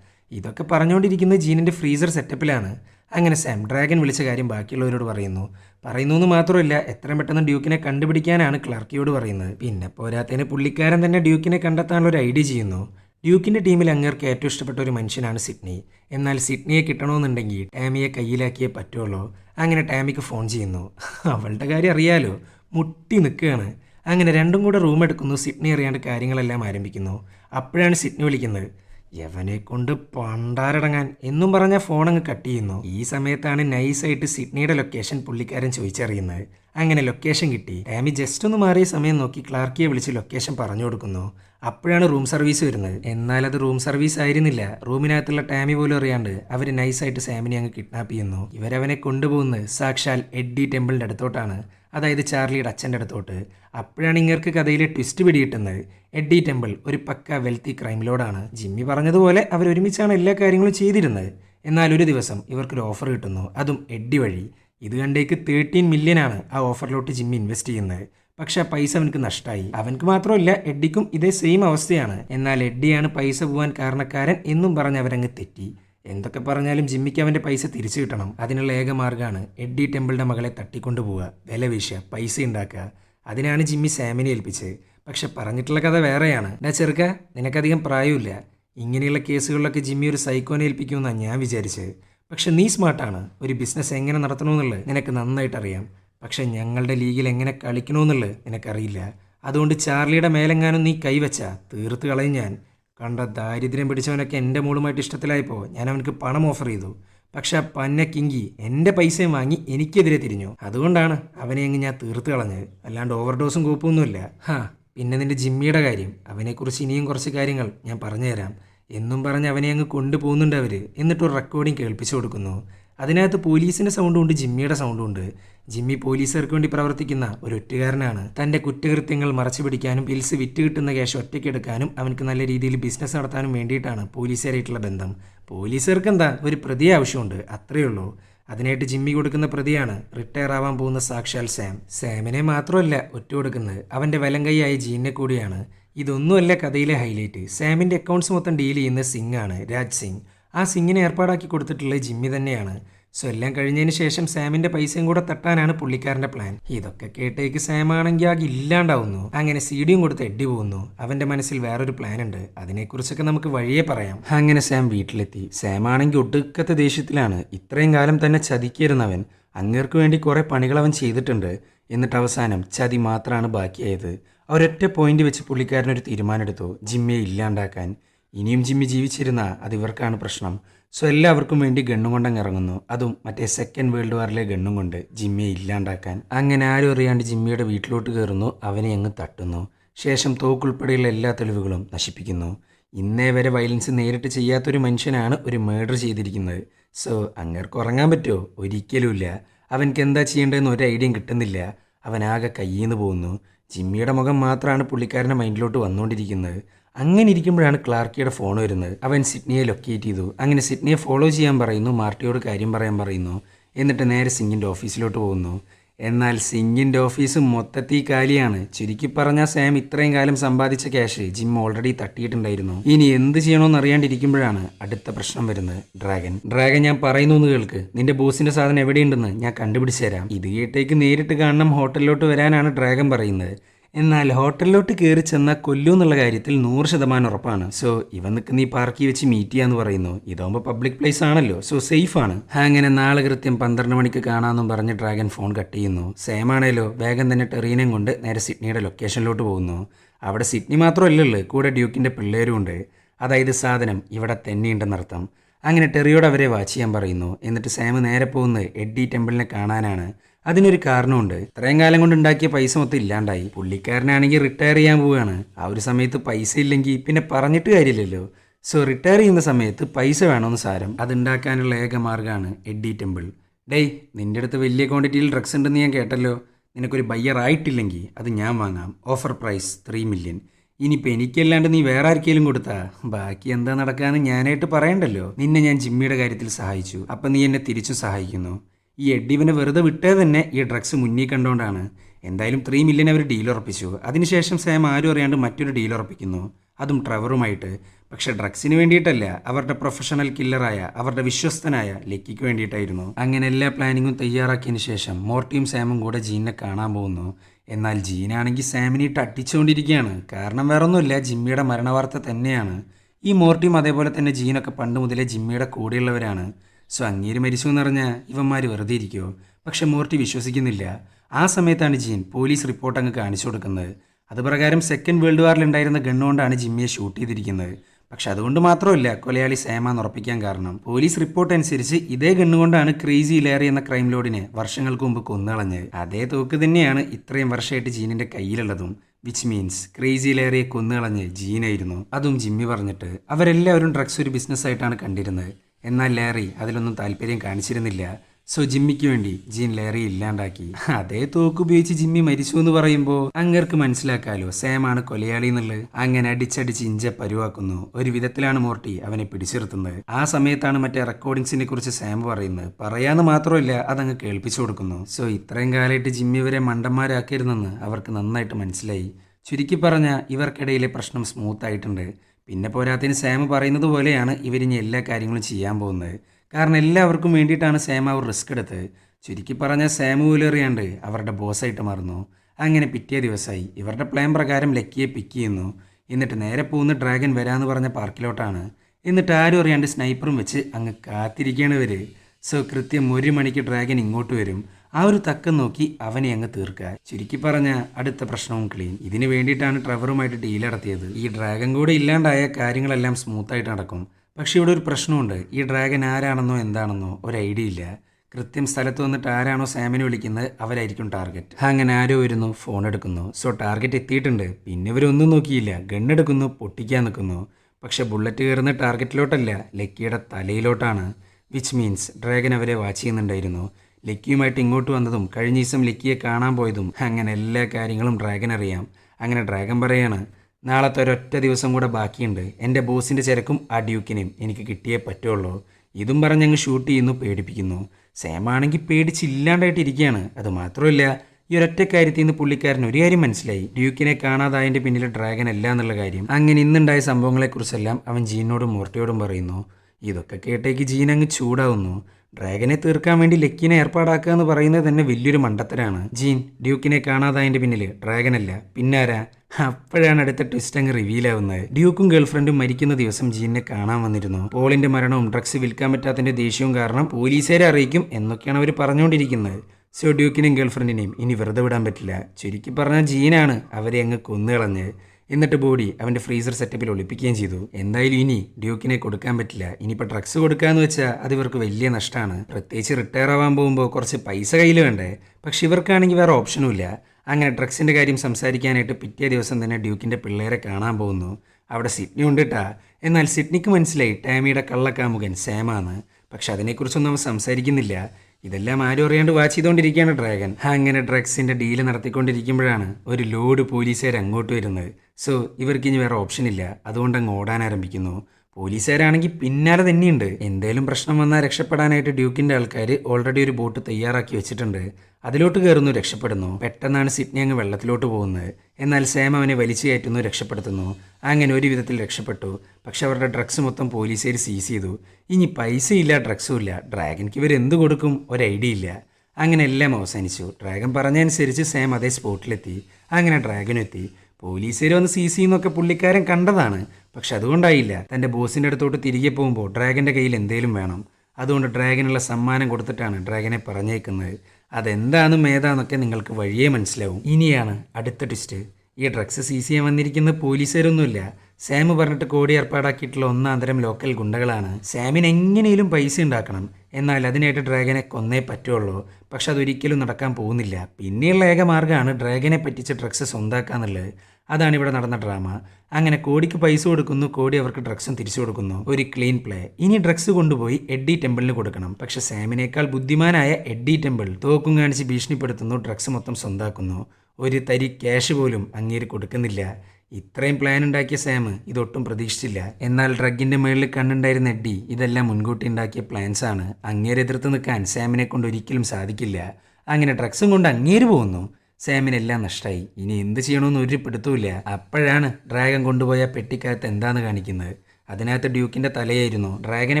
ഇതൊക്കെ പറഞ്ഞുകൊണ്ടിരിക്കുന്നത് ജീനിന്റെ ഫ്രീസർ സെറ്റപ്പിലാണ്. അങ്ങനെ സാം ഡ്രാഗൻ വിളിച്ച കാര്യം ബാക്കിയുള്ളവരോട് പറയുന്നു. പറയുന്നു എന്ന് മാത്രമല്ല എത്രയും പെട്ടെന്ന് ഡ്യൂക്കിനെ കണ്ടുപിടിക്കാനാണ് ക്ലർക്കിയോട് പറയുന്നത്. പിന്നെ പോരാത്തതിന് പുള്ളിക്കാരൻ തന്നെ ഡ്യൂക്കിനെ കണ്ടെത്താനുള്ള ഒരു ഐഡിയ ചെയ്യുന്നു. ഡ്യൂക്കിന്റെ ടീമിൽ അങ്ങേർക്ക് ഏറ്റവും ഇഷ്ടപ്പെട്ട ഒരു മനുഷ്യനാണ് സിഡ്നി. എന്നാൽ സിഡ്നിയെ കിട്ടണമെന്നുണ്ടെങ്കിൽ ടാമിയെ കയ്യിലാക്കിയേ പറ്റുള്ളൂ. അങ്ങനെ ടാമിക്ക് ഫോൺ ചെയ്യുന്നു. അവളുടെ കാര്യം അറിയാലോ. മുട്ടി നിൽക്കുകയാണ്. അങ്ങനെ രണ്ടും കൂടെ റൂം എടുക്കുന്നു. സിഡ്നി അറിയാണ്ട് കാര്യങ്ങളെല്ലാം ആരംഭിക്കുന്നു. അപ്പോഴാണ് സിഡ്നി വിളിക്കുന്നത്. യവനെ കൊണ്ട് പണ്ടാരടങ്ങാൻ എന്നും പറഞ്ഞ ഫോൺ അങ്ങ് കട്ട് ചെയ്യുന്നു. ഈ സമയത്താണ് നൈസായിട്ട് സിഡ്നിയുടെ ലൊക്കേഷൻ പുള്ളിക്കാരൻ ചോദിച്ചറിയുന്നത്. അങ്ങനെ ലൊക്കേഷൻ കിട്ടി. ടാമി ജസ്റ്റ് ഒന്ന് മാറിയ സമയം നോക്കി ക്ലാർക്കിയെ വിളിച്ച് ലൊക്കേഷൻ പറഞ്ഞു കൊടുക്കുന്നു. അപ്പോഴാണ് റൂം സർവീസ് വരുന്നത്. എന്നാൽ അത് റൂം സർവീസ് ആയിരുന്നില്ല. റൂമിനകത്തുള്ള ടാമി പോലും അറിയാണ്ട് അവർ നൈസായിട്ട് സാമിനെ അങ്ങ് കിഡ്നാപ്പ് ചെയ്യുന്നു. ഇവരവനെ കൊണ്ടുപോകുന്നത് സാക്ഷാൽ എഡ്ഡി ടെമ്പിളിന്റെ അടുത്തോട്ടാണ്. അതായത് ചാർലിയുടെ അച്ഛന്റെ അടുത്തോട്ട്. അപ്പോഴാണ് ഇങ്ങർക്ക് കഥയിലെ ട്വിസ്റ്റ് പിടിയിട്ടുന്നത് എഡ്ഡി ടെമ്പിൾ ഒരു പക്ക വെൽത്തി ക്രൈം ജിമ്മി പറഞ്ഞതുപോലെ അവർ ഒരുമിച്ചാണ് എല്ലാ കാര്യങ്ങളും ചെയ്തിരുന്നത്. എന്നാൽ ഒരു ദിവസം ഇവർക്കൊരു ഓഫർ കിട്ടുന്നു. അതും എഡ്ഡി വഴി. ഇത് കണ്ടേക്ക് തേർട്ടീൻ മില്യനാണ് ആ ഓഫറിലോട്ട് ജിമ്മി ഇൻവെസ്റ്റ് ചെയ്യുന്നത്. പക്ഷേ ആ പൈസ അവനക്ക് നഷ്ടമായി അവനക്ക് മാത്രമല്ല എഡ്ഡിക്കും ഇതേ സെയിം അവസ്ഥയാണ്. എന്നാൽ എഡ്ഡിയാണ് പൈസ പോവാൻ കാരണക്കാരൻ എന്നും പറഞ്ഞ് അവരങ്ങ് തെറ്റി. എന്തൊക്കെ പറഞ്ഞാലും ജിമ്മിക്ക് അവന്റെ പൈസ തിരിച്ചു കിട്ടണം. അതിനുള്ള ഏക മാർഗമാണ് എഡ്ഡി ടെമ്പിളിന്റെ മകളെ തട്ടിക്കൊണ്ടുപോവുക. വില വീശുക പൈസ ഉണ്ടാക്കുക. അതിനാണ് ജിമ്മി സാമിനെ ഏൽപ്പിച്ചത്. പക്ഷെ പറഞ്ഞിട്ടുള്ള കഥ വേറെയാണ്. എന്നാ ചെറുക്ക നിനക്കധികം പ്രായമില്ല ഇങ്ങനെയുള്ള കേസുകളിലൊക്കെ ജിമ്മി ഒരു സൈക്കോനെ ഏൽപ്പിക്കുമെന്നാണ് ഞാൻ വിചാരിച്ചത്. പക്ഷെ നീ സ്മാർട്ടാണ്. ഒരു ബിസിനസ് എങ്ങനെ നടത്തണമെന്നുള്ളത് നിനക്ക് നന്നായിട്ട് അറിയാം പക്ഷെ ഞങ്ങളുടെ ലീഗിൽ എങ്ങനെ കളിക്കണമെന്നുള്ളത് നിനക്കറിയില്ല. അതുകൊണ്ട് ചാർലിയുടെ മേലെങ്ങാനും നീ കൈവച്ച. തീർത്ത് കളയും ഞാൻ. കണ്ട ദാരിദ്ര്യം പിടിച്ചവനൊക്കെ എന്റെ മോളുമായിട്ട് ഇഷ്ടത്തിലായപ്പോൾ ഞാൻ അവനക്ക് പണം ഓഫർ ചെയ്തു. പക്ഷെ ആ പന്ന കിങ്കി എന്റെ പൈസയും വാങ്ങി എനിക്കെതിരെ തിരിഞ്ഞു. അതുകൊണ്ടാണ് അവനെ അങ്ങ് ഞാൻ തീർത്ത് കളഞ്ഞത്. അല്ലാണ്ട് ഓവർ ഓവർഡോസും കൂപ്പൊന്നുമില്ല ഹാ പിന്നെ നിന്റെ ജിമ്മിയുടെ കാര്യം. അവനെക്കുറിച്ച് ഇനിയും കുറച്ച് കാര്യങ്ങൾ ഞാൻ പറഞ്ഞുതരാം. എന്നും പറഞ്ഞ് അവനെ അങ്ങ് കൊണ്ടുപോകുന്നുണ്ട് അവർ എന്നിട്ട് ഒരു റെക്കോർഡിങ് കേൾപ്പിച്ചു കൊടുക്കുന്നു. അതിനകത്ത് പോലീസിന്റെ സൗണ്ടും ഉണ്ട് ജിമ്മിയുടെ സൗണ്ടും ഉണ്ട്. ജിമ്മി പോലീസുകാർക്ക് വേണ്ടി പ്രവർത്തിക്കുന്ന ഒരു ഒറ്റുകാരനാണ് തന്റെ കുറ്റകൃത്യങ്ങൾ മറച്ചു പിടിക്കാനും പിൽസ് വിറ്റ് കിട്ടുന്ന ക്യാഷ് ഒറ്റയ്ക്കെടുക്കാനും അവനക്ക് നല്ല രീതിയിൽ ബിസിനസ് നടത്താനും വേണ്ടിയിട്ടാണ് പോലീസുകാരായിട്ടുള്ള ബന്ധം. പോലീസുകാർക്ക് എന്താ ഒരു പ്രതി ആവശ്യമുണ്ട്. അത്രയേ ഉള്ളൂ. അതിനായിട്ട് ജിമ്മി കൊടുക്കുന്ന പ്രതിയാണ് റിട്ടയർ ആവാൻ പോകുന്ന സാക്ഷാൽ സാം. സാമിനെ മാത്രമല്ല ഒറ്റ കൊടുക്കുന്നത്. അവന്റെ വലങ്കൈയായ ജീനെ കൂടിയാണ്. ഇതൊന്നുമല്ല കഥയിലെ ഹൈലൈറ്റ്. സാമിന്റെ അക്കൗണ്ട്സ് മൊത്തം ഡീൽ ചെയ്യുന്ന സിംഗ് ആണ് രാജ് സിംഗ്. ആ സിംഗിനെ ഏർപ്പാടാക്കി കൊടുത്തിട്ടുള്ളത് ജിമ്മി തന്നെയാണ്. സോ എല്ലാം കഴിഞ്ഞതിന് ശേഷം സാമിന്റെ പൈസയും കൂടെ തട്ടാനാണ് പുള്ളിക്കാരന്റെ പ്ലാൻ ഇതൊക്കെ കേട്ടേക്ക് സാം ആണെങ്കിൽ ആകെ ഇല്ലാണ്ടാവുന്നു. അങ്ങനെ സീഡിയും കൊടുത്ത് എഡ്ഡി പോകുന്നു. അവന്റെ മനസ്സിൽ വേറൊരു പ്ലാൻ ഉണ്ട്. അതിനെക്കുറിച്ചൊക്കെ നമുക്ക് വഴിയേ പറയാം. അങ്ങനെ സാം വീട്ടിലെത്തി. സാം ആണെങ്കിൽ ഒടുക്കത്തെ ദേഷ്യത്തിലാണ്. ഇത്രയും കാലം തന്നെ ചതിക്കിയിരുന്നവൻ അങ്ങേർക്ക് വേണ്ടി കുറേ പണികൾ അവൻ ചെയ്തിട്ടുണ്ട്. എന്നിട്ട് അവസാനം ചതി മാത്രമാണ് ബാക്കിയായത്. ഒരൊറ്റ പോയിന്റ് വെച്ച് പുള്ളിക്കാരനൊരു തീരുമാനമെടുത്തു. ജിമ്മിയെ ഇല്ലാണ്ടാക്കാൻ. ഇനിയും ജിമ്മി ജീവിച്ചിരുന്ന അത് ഇവർക്കാണ് പ്രശ്നം. സോ എല്ലാവർക്കും വേണ്ടി ഗണ്ണും കൊണ്ടങ്ങ് ഇറങ്ങുന്നു. അതും മറ്റേ സെക്കൻഡ് വേൾഡ് വാറിലെ ഗണ്ണും കൊണ്ട് ജിമ്മിയെ ഇല്ലാണ്ടാക്കാൻ. അങ്ങനെ ആരും അറിയാണ്ട് ജിമ്മിയുടെ വീട്ടിലോട്ട് കയറുന്നു അവനെ അങ്ങ് തട്ടുന്നു. ശേഷം തോക്കുൾപ്പെടെയുള്ള എല്ലാ തെളിവുകളും നശിപ്പിക്കുന്നു. ഇന്നേ വരെ വയലൻസ് നേരിട്ട് ചെയ്യാത്തൊരു മനുഷ്യനാണ് ഒരു മേർഡർ ചെയ്തിരിക്കുന്നത്. സോ അങ്ങേർക്ക് ഉറങ്ങാൻ പറ്റുമോ? ഒരിക്കലുമില്ല. അവൻക്ക് എന്താ ചെയ്യേണ്ടതെന്ന് ഒരു ഐഡിയയും കിട്ടുന്നില്ല. അവനാകെ കയ്യിൽ നിന്ന് പോകുന്നു. ജിമ്മിയുടെ മുഖം മാത്രമാണ് പുള്ളിക്കാരന്റെ മൈൻഡിലോട്ട് വന്നുകൊണ്ടിരിക്കുന്നത്. അങ്ങനെ ഇരിക്കുമ്പോഴാണ് ക്ലാർക്കിയുടെ ഫോൺ വരുന്നത്. അവൻ സിഡ്നിയെ ലൊക്കേറ്റ് ചെയ്തു. അങ്ങനെ സിഡ്നിയെ ഫോളോ ചെയ്യാൻ പറയുന്നു മാർട്ടിയോട് കാര്യം പറയാൻ പറയുന്നു. എന്നിട്ട് നേരെ സിംഗിന്റെ ഓഫീസിലോട്ട് പോകുന്നു. എന്നാൽ സിംഗിന്റെ ഓഫീസ് മൊത്തത്തിൽ കാലിയാണ്. ചുരുക്കി പറഞ്ഞാൽ സാം ഇത്രയും കാലം സമ്പാദിച്ച ക്യാഷ് ജിം ഓൾറെഡി തട്ടിയിട്ടുണ്ടായിരുന്നു. ഇനി എന്ത് ചെയ്യണമെന്ന് അറിയാണ്ടിരിക്കുമ്പോഴാണ് അടുത്ത പ്രശ്നം വരുന്നത്. ഡ്രാഗൻ ഡ്രാഗൻ ഞാൻ പറയുന്നു എന്ന് കേൾക്ക്. നിന്റെ ബോസിന്റെ സാധനം എവിടെയുണ്ടെന്ന് ഞാൻ കണ്ടുപിടിച്ചു തരാം. ഇത് കേട്ടേക്ക് നേരിട്ട് കാണണം. ഹോട്ടലിലോട്ട് വരാനാണ് ഡ്രാഗൻ പറയുന്നത്. എന്നാൽ ഹോട്ടലിലോട്ട് കയറി ചെന്ന കൊല്ലു എന്നുള്ള കാര്യത്തിൽ നൂറ് ശതമാനം ഉറപ്പാണ്. സോ ഇവൻ നിൽക്കുന്ന ഈ പാർക്കിൽ വെച്ച് മീറ്റ് ചെയ്യാന്ന് പറയുന്നു. ഇതാകുമ്പോൾ പബ്ലിക് പ്ലേസ് ആണല്ലോ. സോ സേഫ് ആണ്. അങ്ങനെ നാളെ കൃത്യം പന്ത്രണ്ട് മണിക്ക് കാണാമെന്നും പറഞ്ഞ് ഡ്രാഗൻ ഫോൺ കട്ട് ചെയ്യുന്നു. സേമാണേലോ വേഗം തന്നെ ടെറീനയും കൊണ്ട് നേരെ സിഡ്നിയുടെ ലൊക്കേഷനിലോട്ട് പോകുന്നു. അവിടെ സിഡ്നി മാത്രമല്ലല്ലോ കൂടെ ഡ്യൂക്കിന്റെ പിള്ളേരും ഉണ്ട്. അതായത് സാധനം ഇവിടെ തന്നെയുണ്ടെന്നർത്ഥം അങ്ങനെ ടെറിയോട് അവരെ വാച്ച് ചെയ്യാൻ പറയുന്നു. എന്നിട്ട് സാം നേരെ പോകുന്നത് എഡ്ഡി ടെമ്പിളിനെ കാണാനാണ്. അതിനൊരു കാരണമുണ്ട്. ഇത്രയും കാലം കൊണ്ട് ഉണ്ടാക്കിയ പൈസ മൊത്തം ഇല്ലാണ്ടായി. പുള്ളിക്കാരനാണെങ്കിൽ റിട്ടയർ ചെയ്യാൻ പോവുകയാണ്. ആ ഒരു സമയത്ത് പൈസ ഇല്ലെങ്കിൽ പിന്നെ പറഞ്ഞിട്ട് കാര്യമില്ലല്ലോ. സോ റിട്ടയർ ചെയ്യുന്ന സമയത്ത് പൈസ വേണമെന്ന് സാരം. അതുണ്ടാക്കാനുള്ള ഏക മാർഗമാണ് എഡി ടെമ്പിൾ ഡേയ് നിന്റെ അടുത്ത് വലിയ ക്വാണ്ടിറ്റിയിൽ ഡ്രഗ്സ് ഉണ്ടെന്ന് ഞാൻ കേട്ടല്ലോ. നിനക്കൊരു ബയ്യർ ആയിട്ടില്ലെങ്കിൽ അത് ഞാൻ വാങ്ങാം. ഓഫർ പ്രൈസ് ത്രീ മില്യൺ ഇനിയിപ്പോൾ എനിക്കല്ലാണ്ട് നീ വേറെ ആർക്കെങ്കിലും കൊടുത്താ? ബാക്കി എന്താ നടക്കാന്ന് ഞാനായിട്ട് പറയണ്ടല്ലോ. നിന്നെ ഞാൻ ജിമ്മിയുടെ കാര്യത്തിൽ സഹായിച്ചു. അപ്പം നീ എന്നെ തിരിച്ചു സഹായിക്കുന്നു. ഈ എഡ്ഡിവനെ വെറുതെ വിട്ടേ തന്നെ ഈ ഡ്രഗ്സ് മുന്നിൽ കണ്ടുകൊണ്ടാണ് എന്തായാലും ത്രീ മില്യൺ അവർ ഡീൽ ഉറപ്പിച്ചു. അതിനുശേഷം സാം ആരും അറിയാണ്ട് മറ്റൊരു ഡീൽ ഉറപ്പിക്കുന്നു. അതും ട്രവറുമായിട്ട്. പക്ഷെ ഡ്രഗ്സിന് വേണ്ടിയിട്ടല്ല അവരുടെ പ്രൊഫഷണൽ കില്ലറായ അവരുടെ വിശ്വസ്തനായ ലക്കിക്ക് വേണ്ടിയിട്ടായിരുന്നു. അങ്ങനെ എല്ലാ പ്ലാനിങ്ങും തയ്യാറാക്കിയതിന് ശേഷം മോർട്ടിയും സാമും കൂടെ ജീനെ കാണാൻ പോകുന്നു. എന്നാൽ ജീനാണെങ്കിൽ സാമിനിട്ട് അട്ടിച്ചുകൊണ്ടിരിക്കുകയാണ് കാരണം വേറൊന്നുമില്ല ജിമ്മിയുടെ മരണവാർത്ത തന്നെയാണ്. ഈ മോർട്ടിയും അതേപോലെ തന്നെ ജീനൊക്കെ പണ്ട് മുതലേ ജിമ്മിയുടെ കൂടെയുള്ളവരാണ്. സോ അങ്ങേര് മരിച്ചു എന്നറിഞ്ഞാൽ ഇവന്മാർ വെറുതെ ഇരിക്കുമോ പക്ഷെ മോർട്ടി വിശ്വസിക്കുന്നില്ല. ആ സമയത്താണ് ജീൻ പോലീസ് റിപ്പോർട്ട് അങ്ങ് കാണിച്ചു കൊടുക്കുന്നത്. അത് പ്രകാരം സെക്കൻഡ് വേൾഡ് വാറിലുണ്ടായിരുന്ന ഗണ്ണുകൊണ്ടാണ് ജിമ്മിയെ ഷൂട്ട് ചെയ്തിരിക്കുന്നത്. പക്ഷെ അതുകൊണ്ട് മാത്രമല്ല കൊലയാളി സേമാന്ന് ഉറപ്പിക്കാൻ കാരണം. പോലീസ് റിപ്പോർട്ട് അനുസരിച്ച് ഇതേ ഗണ്ണുകൊണ്ടാണ് ക്രേസി ലേറി എന്ന ക്രൈം ലോഡിനെ വർഷങ്ങൾക്ക് മുമ്പ് കൊന്നുകളഞ്ഞത് അതേ തോക്ക് തന്നെയാണ് ഇത്രയും വർഷമായിട്ട് ജീനിന്റെ കയ്യിലുള്ളതും. വിച്ച് മീൻസ് ക്രേസി ലേറിയെ കൊന്നുകളഞ്ഞ് ജീനായിരുന്നു. അതും ജിമ്മി പറഞ്ഞിട്ട്. അവരെല്ലാവരും ഡ്രഗ്സ് ഒരു ബിസിനസ് ആയിട്ടാണ് കണ്ടിരുന്നത്. എന്നാൽ ലേറി അതിലൊന്നും താല്പര്യം കാണിച്ചിരുന്നില്ല. സോ ജിമ്മിക്ക് വേണ്ടി ജീൻ ലേറി ഇല്ലാണ്ടാക്കി. അതേ തോക്ക് ഉപയോഗിച്ച് ജിമ്മി മരിച്ചു എന്ന് പറയുമ്പോൾ അങ്ങർക്ക് മനസ്സിലാക്കാലോ സാമാണ് കൊലയാളി എന്നുള്ളത്. അങ്ങനെ അടിച്ചടിച്ച് ഇഞ്ച പരുവാക്കുന്നു. ഒരു വിധത്തിലാണ് മോർട്ടി അവനെ പിടിച്ചിരുത്തുന്നത് ആ സമയത്താണ് മറ്റേ റെക്കോർഡിങ്സിനെ കുറിച്ച് സാം പറയുന്നത്. പറയാന്ന് മാത്രമല്ല അതങ്ങ് കേൾപ്പിച്ചു കൊടുക്കുന്നു. സോ ഇത്രയും കാലമായിട്ട് ജിമ്മി വരെ മണ്ടന്മാരാക്കരുതെന്ന് അവർക്ക് നന്നായിട്ട് മനസ്സിലായി. ചുരുക്കി പറഞ്ഞ ഇവർക്കിടയിലെ പ്രശ്നം സ്മൂത്ത് ആയിട്ടുണ്ട്. പിന്നെ പോരാത്തിന് സാം പറയുന്നത് പോലെയാണ് ഇവരിനി എല്ലാ കാര്യങ്ങളും ചെയ്യാൻ പോകുന്നത്. കാരണം എല്ലാവർക്കും വേണ്ടിയിട്ടാണ് സാം അവർ റിസ്ക് എടുത്തത്. ചുരുക്കി പറഞ്ഞാൽ സാം പോലെറിയാണ്ട് അവരുടെ ബോസായിട്ട് മാറുന്നു. അങ്ങനെ പിറ്റേ ദിവസമായി ഇവരുടെ പ്ലാൻ പ്രകാരം ലക്കിയെ പിക്ക് ചെയ്യുന്നു. എന്നിട്ട് നേരെ പോകുന്ന ഡ്രാഗൻ വരാമെന്ന് പറഞ്ഞ പാർക്കിലോട്ടാണ് എന്നിട്ട് ആരും അറിയാണ്ട് സ്നൈപ്പറും വെച്ച് അങ്ങ് കാത്തിരിക്കുകയാണ് സോ കൃത്യം ഒരു മണിക്ക് ഡ്രാഗൻ ഇങ്ങോട്ട് വരും. ആ ഒരു തക്കം നോക്കി അവനെ അങ്ങ് തീർക്കുക. ചുരുക്കി പറഞ്ഞ അടുത്ത പ്രശ്നവും ക്ലീൻ. ഇതിനു വേണ്ടിയിട്ടാണ് ട്രവറുമായിട്ട് ഡീൽ നടത്തിയത്. ഈ ഡ്രാഗൻ കൂടെ ഇല്ലാണ്ടായ കാര്യങ്ങളെല്ലാം സ്മൂത്തായിട്ട് നടക്കും. പക്ഷേ ഇവിടെ ഒരു പ്രശ്നമുണ്ട്. ഈ ഡ്രാഗൻ ആരാണെന്നോ എന്താണെന്നോ ഒരു ഐഡിയ ഇല്ല. കൃത്യം സ്ഥലത്ത് വന്നിട്ട് ആരാണോ സാമിനെ വിളിക്കുന്നത് അവരായിരിക്കും ടാർഗറ്റ്. അങ്ങനെ ആരോ വരുന്നു ഫോൺ എടുക്കുന്നു. സോ ടാർഗറ്റ് എത്തിയിട്ടുണ്ട്. പിന്നെ ഇവരൊന്നും നോക്കിയില്ല. ഗണ്ണെടുക്കുന്നു പൊട്ടിക്കാൻ നിൽക്കുന്നു. പക്ഷെ ബുള്ളറ്റ് കയറുന്ന ടാർഗറ്റിലോട്ടല്ല ലക്കിയുടെ തലയിലോട്ടാണ്. വിച്ച് മീൻസ് ഡ്രാഗൻ അവരെ വാച്ച് ചെയ്യുന്നുണ്ടായിരുന്നു. ലക്കിയുമായിട്ട് ഇങ്ങോട്ട് വന്നതും കഴിഞ്ഞ ദിവസം ലക്കിയെ കാണാൻ പോയതും അങ്ങനെ എല്ലാ കാര്യങ്ങളും ഡ്രാഗൻ അറിയാം. അങ്ങനെ ഡ്രാഗൻ പറയാണ് നാളത്തെ ഒരൊറ്റ ദിവസം കൂടെ ബാക്കിയുണ്ട്. എന്റെ ബോസിന്റെ ചരക്കും ആ ഡ്യൂക്കിനെയും എനിക്ക് കിട്ടിയേ പറ്റുള്ളൂ. ഇതും പറഞ്ഞ് അങ്ങ് ഷൂട്ട് ചെയ്യുന്നു പേടിപ്പിക്കുന്നു. സേമാണെങ്കിൽ പേടിച്ചില്ലാണ്ടായിട്ട് ഇരിക്കുകയാണ്. അത് മാത്രമല്ല ഈ ഒരൊറ്റ കാര്യത്തിൽ നിന്ന് പുള്ളിക്കാരൻ ഒരു കാര്യം മനസ്സിലായി. ഡ്യൂക്കിനെ കാണാതായതിന്റെ പിന്നിലെ ഡ്രാഗൻ അല്ല എന്നുള്ള കാര്യം. അങ്ങനെ ഇന്നുണ്ടായ സംഭവങ്ങളെക്കുറിച്ചെല്ലാം അവൻ ജീനോടും മൂർത്തിയോടും പറയുന്നു. ഇതൊക്കെ കേട്ടേക്ക് ജീൻ അങ്ങ് ചൂടാവുന്നു. ഡ്രാഗനെ തീർക്കാൻ വേണ്ടി ലക്കിനെ ഏർപ്പാടാക്കുക എന്ന് പറയുന്നത് തന്നെ വലിയൊരു മണ്ടത്തരാണ്. ജീൻ ഡ്യൂക്കിനെ കാണാതായതിന്റെ പിന്നിൽ ഡ്രാഗനല്ല. പിന്നാരാ? അപ്പോഴാണ് അടുത്ത ട്വിസ്റ്റ് അങ്ങ് റിവീൽ ആവുന്നത്. ഡ്യൂക്കും ഗേൾഫ്രണ്ടും മരിക്കുന്ന ദിവസം ജീനെ കാണാൻ വന്നിരുന്നു. പോളിന്റെ മരണവും ഡ്രഗ്സ് വിൽക്കാൻ പറ്റാത്തതിന്റെ ദേഷ്യവും കാരണം പോലീസുകാരെ അറിയിക്കും എന്നൊക്കെയാണ് അവർ പറഞ്ഞുകൊണ്ടിരിക്കുന്നത്. സോ ഡ്യൂക്കിനെയും ഗേൾഫ്രണ്ടിനെയും ഇനി വെറുതെ വിടാൻ പറ്റില്ല. ചുരുക്കി പറഞ്ഞാൽ ജീനാണ് അവരെ അങ്ങ് കൊന്നുകളഞ്ഞ് എന്നിട്ട് ബോഡി അവന്റെ ഫ്രീസർ സെറ്റപ്പിൽ ഒളിപ്പിക്കുകയും ചെയ്തു. എന്തായാലും ഇനി ഡ്യൂക്കിനെ കൊടുക്കാൻ പറ്റില്ല. ഇനിയിപ്പോൾ ഡ്രഗ്സ് കൊടുക്കാന്ന് വെച്ചാൽ അത് ഇവർക്ക് വലിയ നഷ്ടമാണ് പ്രത്യേകിച്ച് റിട്ടയർ ആവാൻ പോകുമ്പോൾ കുറച്ച് പൈസ കയ്യിൽ വേണ്ടേ? പക്ഷെ ഇവർക്കാണെങ്കിൽ വേറെ ഓപ്ഷനും ഇല്ല. അങ്ങനെ ഡ്രഗ്സിന്റെ കാര്യം സംസാരിക്കാനായിട്ട് പിറ്റേ ദിവസം തന്നെ ഡ്യൂക്കിന്റെ പിള്ളേരെ കാണാൻ പോകുന്നു. അവിടെ സിഡ്നി ഉണ്ട് ട്ടാ. എന്നാൽ സിഡ്നിക്ക് മനസ്സിലായി ടാമിയുടെ കള്ളക്കാമുകൻ സാമാണ് പക്ഷെ അതിനെക്കുറിച്ചൊന്നും അവൻ സംസാരിക്കുന്നില്ല. ഇതെല്ലാം ആരും അറിയാണ്ട് വാച്ച് ചെയ്തുകൊണ്ടിരിക്കുകയാണ് ഡ്രാഗൻ. അങ്ങനെ ഡ്രഗ്സിന്റെ ഡീൽ നടത്തിക്കൊണ്ടിരിക്കുമ്പോഴാണ് ഒരു ലോഡ് പോലീസുകാർ അങ്ങോട്ട് വരുന്നത്. സോ ഇവർക്ക് ഇനി വേറെ ഓപ്ഷൻ ഇല്ല. അതുകൊണ്ട് അങ്ങ് ഓടാൻ ആരംഭിക്കുന്നു. പോലീസുകാരാണെങ്കിൽ പിന്നാലെ തന്നെയുണ്ട്. എന്തേലും പ്രശ്നം വന്നാൽ രക്ഷപ്പെടാനായിട്ട് ഡ്യൂക്കിന്റെ ആൾക്കാർ ഓൾറെഡി ഒരു ബോട്ട് തയ്യാറാക്കി വെച്ചിട്ടുണ്ട്. അതിലോട്ട് കയറുന്നു രക്ഷപ്പെടുന്നു. പെട്ടെന്നാണ് സിഡ്നി അങ്ങ് വെള്ളത്തിലോട്ട് പോകുന്നത്. എന്നാൽ സാം അവനെ വലിച്ചു കയറ്റുന്നു രക്ഷപ്പെടുത്തുന്നു. അങ്ങനെ ഒരു വിധത്തിൽ രക്ഷപ്പെട്ടു. പക്ഷെ അവരുടെ ഡ്രഗ്സ് മൊത്തം പോലീസുകാർ സീസ് ചെയ്തു. ഇനി പൈസയില്ല ഡ്രഗ്സും ഇല്ല. ഡ്രാഗൻക്ക് ഇവർ എന്ത് കൊടുക്കും? ഒരു ഐഡിയ ഇല്ല. അങ്ങനെ എല്ലാം അവസാനിച്ചു. ഡ്രാഗൻ പറഞ്ഞതനുസരിച്ച് സാം അതേ സ്പോട്ടിലെത്തി. അങ്ങനെ ഡ്രാഗനും എത്തി പോലീസുകാർ വന്ന് സി സി എന്നൊക്കെ പുള്ളിക്കാരൻ കണ്ടതാണ്. പക്ഷെ അതുകൊണ്ടായില്ല. തന്റെ ബോസിന്റെ അടുത്തോട്ട് തിരികെ പോകുമ്പോൾ ഡ്രാഗന്റെ കയ്യിൽ എന്തേലും വേണം. അതുകൊണ്ട് ഡ്രാഗനുള്ള സമ്മാനം കൊടുത്തിട്ടാണ് ഡ്രാഗനെ പറഞ്ഞേക്കുന്നത് അതെന്താണെന്നും മേതാന്നൊക്കെ നിങ്ങൾക്ക് വഴിയേ മനസ്സിലാവും. ഇനിയാണ് അടുത്ത ട്വിസ്റ്റ് ഈ ഡ്രഗ്സ് സീസ് ചെയ്യാൻ വന്നിരിക്കുന്ന പോലീസുകാരൊന്നുമില്ല. സാം പറഞ്ഞിട്ട് കോടി ഏർപ്പാടാക്കിയിട്ടുള്ള ഒന്നാന്തരം തരം ലോക്കൽ ഗുണ്ടകളാണ് സാമിന് എങ്ങനെയും പൈസ ഉണ്ടാക്കണം. എന്നാൽ അതിനായിട്ട് ഡ്രാഗനെ കൊന്നേ പറ്റുള്ളൂ. പക്ഷെ അതൊരിക്കലും നടക്കാൻ പോകുന്നില്ല. പിന്നെയുള്ള ഏക മാർഗമാണ് ഡ്രാഗനെ പറ്റിച്ച് ഡ്രഗ്സ് സ്വന്താക്കാന്നുള്ളത് അതാണ് ഇവിടെ നടന്ന ഡ്രാമ. അങ്ങനെ കോടിക്ക് പൈസ കൊടുക്കുന്നു കോടി അവർക്ക് ഡ്രഗ്സും തിരിച്ചു കൊടുക്കുന്നു. ഒരു ക്ലീൻ പ്ലേ. ഇനി ഡ്രഗ്സ് കൊണ്ടുപോയി എഡ്ഡി ടെമ്പിളിന് കൊടുക്കണം. പക്ഷെ സാമിനേക്കാൾ ബുദ്ധിമാനായ എഡ്ഡി ടെമ്പിൾ തോക്കും കാണിച്ച് ഭീഷണിപ്പെടുത്തുന്നു ഡ്രഗ്സ് മൊത്തം സ്വന്താക്കുന്നു. ഒരു തരി ക്യാഷ് പോലും അങ്ങേര് കൊടുക്കുന്നില്ല. ഇത്രയും പ്ലാൻ ഉണ്ടാക്കിയ സാം ഇതൊട്ടും പ്രതീക്ഷിച്ചില്ല. എന്നാൽ ഡ്രഗിന്റെ മേളിൽ കണ്ണുണ്ടായിരുന്ന എഡ്ഡി ഇതെല്ലാം മുൻകൂട്ടി ഉണ്ടാക്കിയ പ്ലാൻസ് ആണ്. അങ്ങേരെ എതിർത്ത് നിൽക്കാൻ സാമിനെ കൊണ്ട് ഒരിക്കലും സാധിക്കില്ല. അങ്ങനെ ഡ്രഗ്സും കൊണ്ട് അങ്ങേര് പോകുന്നു. സാമിനെല്ലാം നഷ്ടമായി ഇനി എന്ത് ചെയ്യണമെന്ന് ഒരു പിടുത്തമില്ല അപ്പോഴാണ് ഡ്രാഗൻ കൊണ്ടുപോയ പെട്ടിക്കകത്ത് എന്താന്ന് കാണിക്കുന്നത്. അതിനകത്ത് ഡ്യൂക്കിന്റെ തലയായിരുന്നു. ഡ്രാഗനെ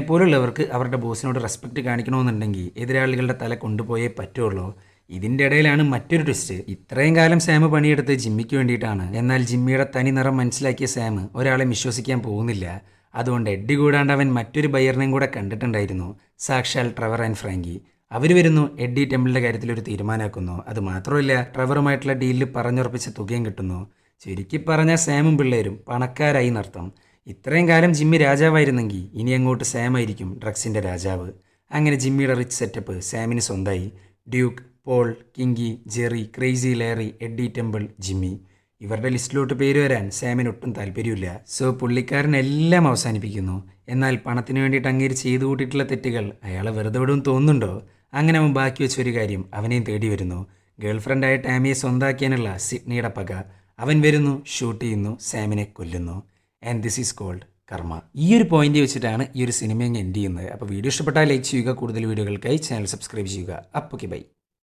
പോലുള്ളവർക്ക് അവരുടെ ബോസിനോട് റെസ്പെക്ട് കാണിക്കണമെന്നുണ്ടെങ്കിൽ എതിരാളികളുടെ തല കൊണ്ടുപോയേ പറ്റുള്ളൂ. ഇതിന്റെ ഇടയിലാണ് മറ്റൊരു ട്വിസ്റ്റ് ഇത്രയും കാലം സാം പണിയെടുത്ത് ജിമ്മിക്ക് വേണ്ടിയിട്ടാണ്. എന്നാൽ ജിമ്മിയുടെ തനി നിറം മനസ്സിലാക്കിയ സാം ഒരാളെ വിശ്വസിക്കാൻ പോകുന്നില്ല. അതുകൊണ്ട് എഡ്ഡി കൂടാണ്ട് അവൻ മറ്റൊരു ബയറിനെയും കൂടെ കണ്ടിട്ടുണ്ടായിരുന്നു സാക്ഷാൽ ട്രവർ ആൻഡ് ഫ്രാങ്കി. അവർ വരുന്നു എഡ്ഡി ടെമ്പിളിന്റെ കാര്യത്തിൽ ഒരു തീരുമാനമാക്കുന്നു. അത് മാത്രമല്ല ട്രവറുമായിട്ടുള്ള ഡീലിൽ പറഞ്ഞുറപ്പിച്ച തുകയും കിട്ടുന്നു. ചുരുക്കി പറഞ്ഞ സാമും പിള്ളേരും പണക്കാരായി നർത്തം. ഇത്രയും കാലം ജിമ്മി രാജാവായിരുന്നെങ്കിൽ ഇനി അങ്ങോട്ട് സാമായിരിക്കും ഡ്രഗ്സിന്റെ രാജാവ്. അങ്ങനെ ജിമ്മിയുടെ റിച്ച് സെറ്റപ്പ് സാമിന് സ്വന്തമായി. Duke Paul Kinky Jerry Crazy Larry Eddie Temple Jimmy. ഇവരുടെ ലിസ്റ്റിലോട്ട് പേര് വരാൻ സാമിന് ഒട്ടും താല്പര്യമില്ല. സോ പുള്ളിക്കാരനെല്ലാം അവസാനിപ്പിക്കുന്നു. എന്നാൽ പണത്തിന് വേണ്ടിയിട്ട് അങ്ങേര് ചെയ്തു കൂട്ടിയിട്ടുള്ള തെറ്റുകൾ അയാൾ വെറുതെ വിടും തോന്നുന്നുണ്ടോ? അങ്ങനെ അവൻ ബാക്കി വെച്ചൊരു കാര്യം അവനെയും തേടി വരുന്നു. ഗേൾഫ്രണ്ടായ ടാമിയെ സ്വന്താക്കിയാനുള്ള സിഡ്നിയുടെ പക. അവൻ വരുന്നു ഷൂട്ട് ചെയ്യുന്നു സാമിനെ കൊല്ലുന്നു. ആൻഡ് ദിസ് ഈസ് കോൾഡ് കർമ്മ. ഈ ഒരു പോയിന്റ് വെച്ചിട്ടാണ് ഈ ഒരു സിനിമ എൻഡ് ചെയ്യുന്നത്. അപ്പോൾ വീഡിയോ ഇഷ്ടപ്പെട്ടാൽ ലൈക്ക് ചെയ്യുക കൂടുതൽ വീഡിയോകൾക്കായി ചാനൽ സബ്സ്ക്രൈബ് ചെയ്യുക. അപ്പോൾ ബൈ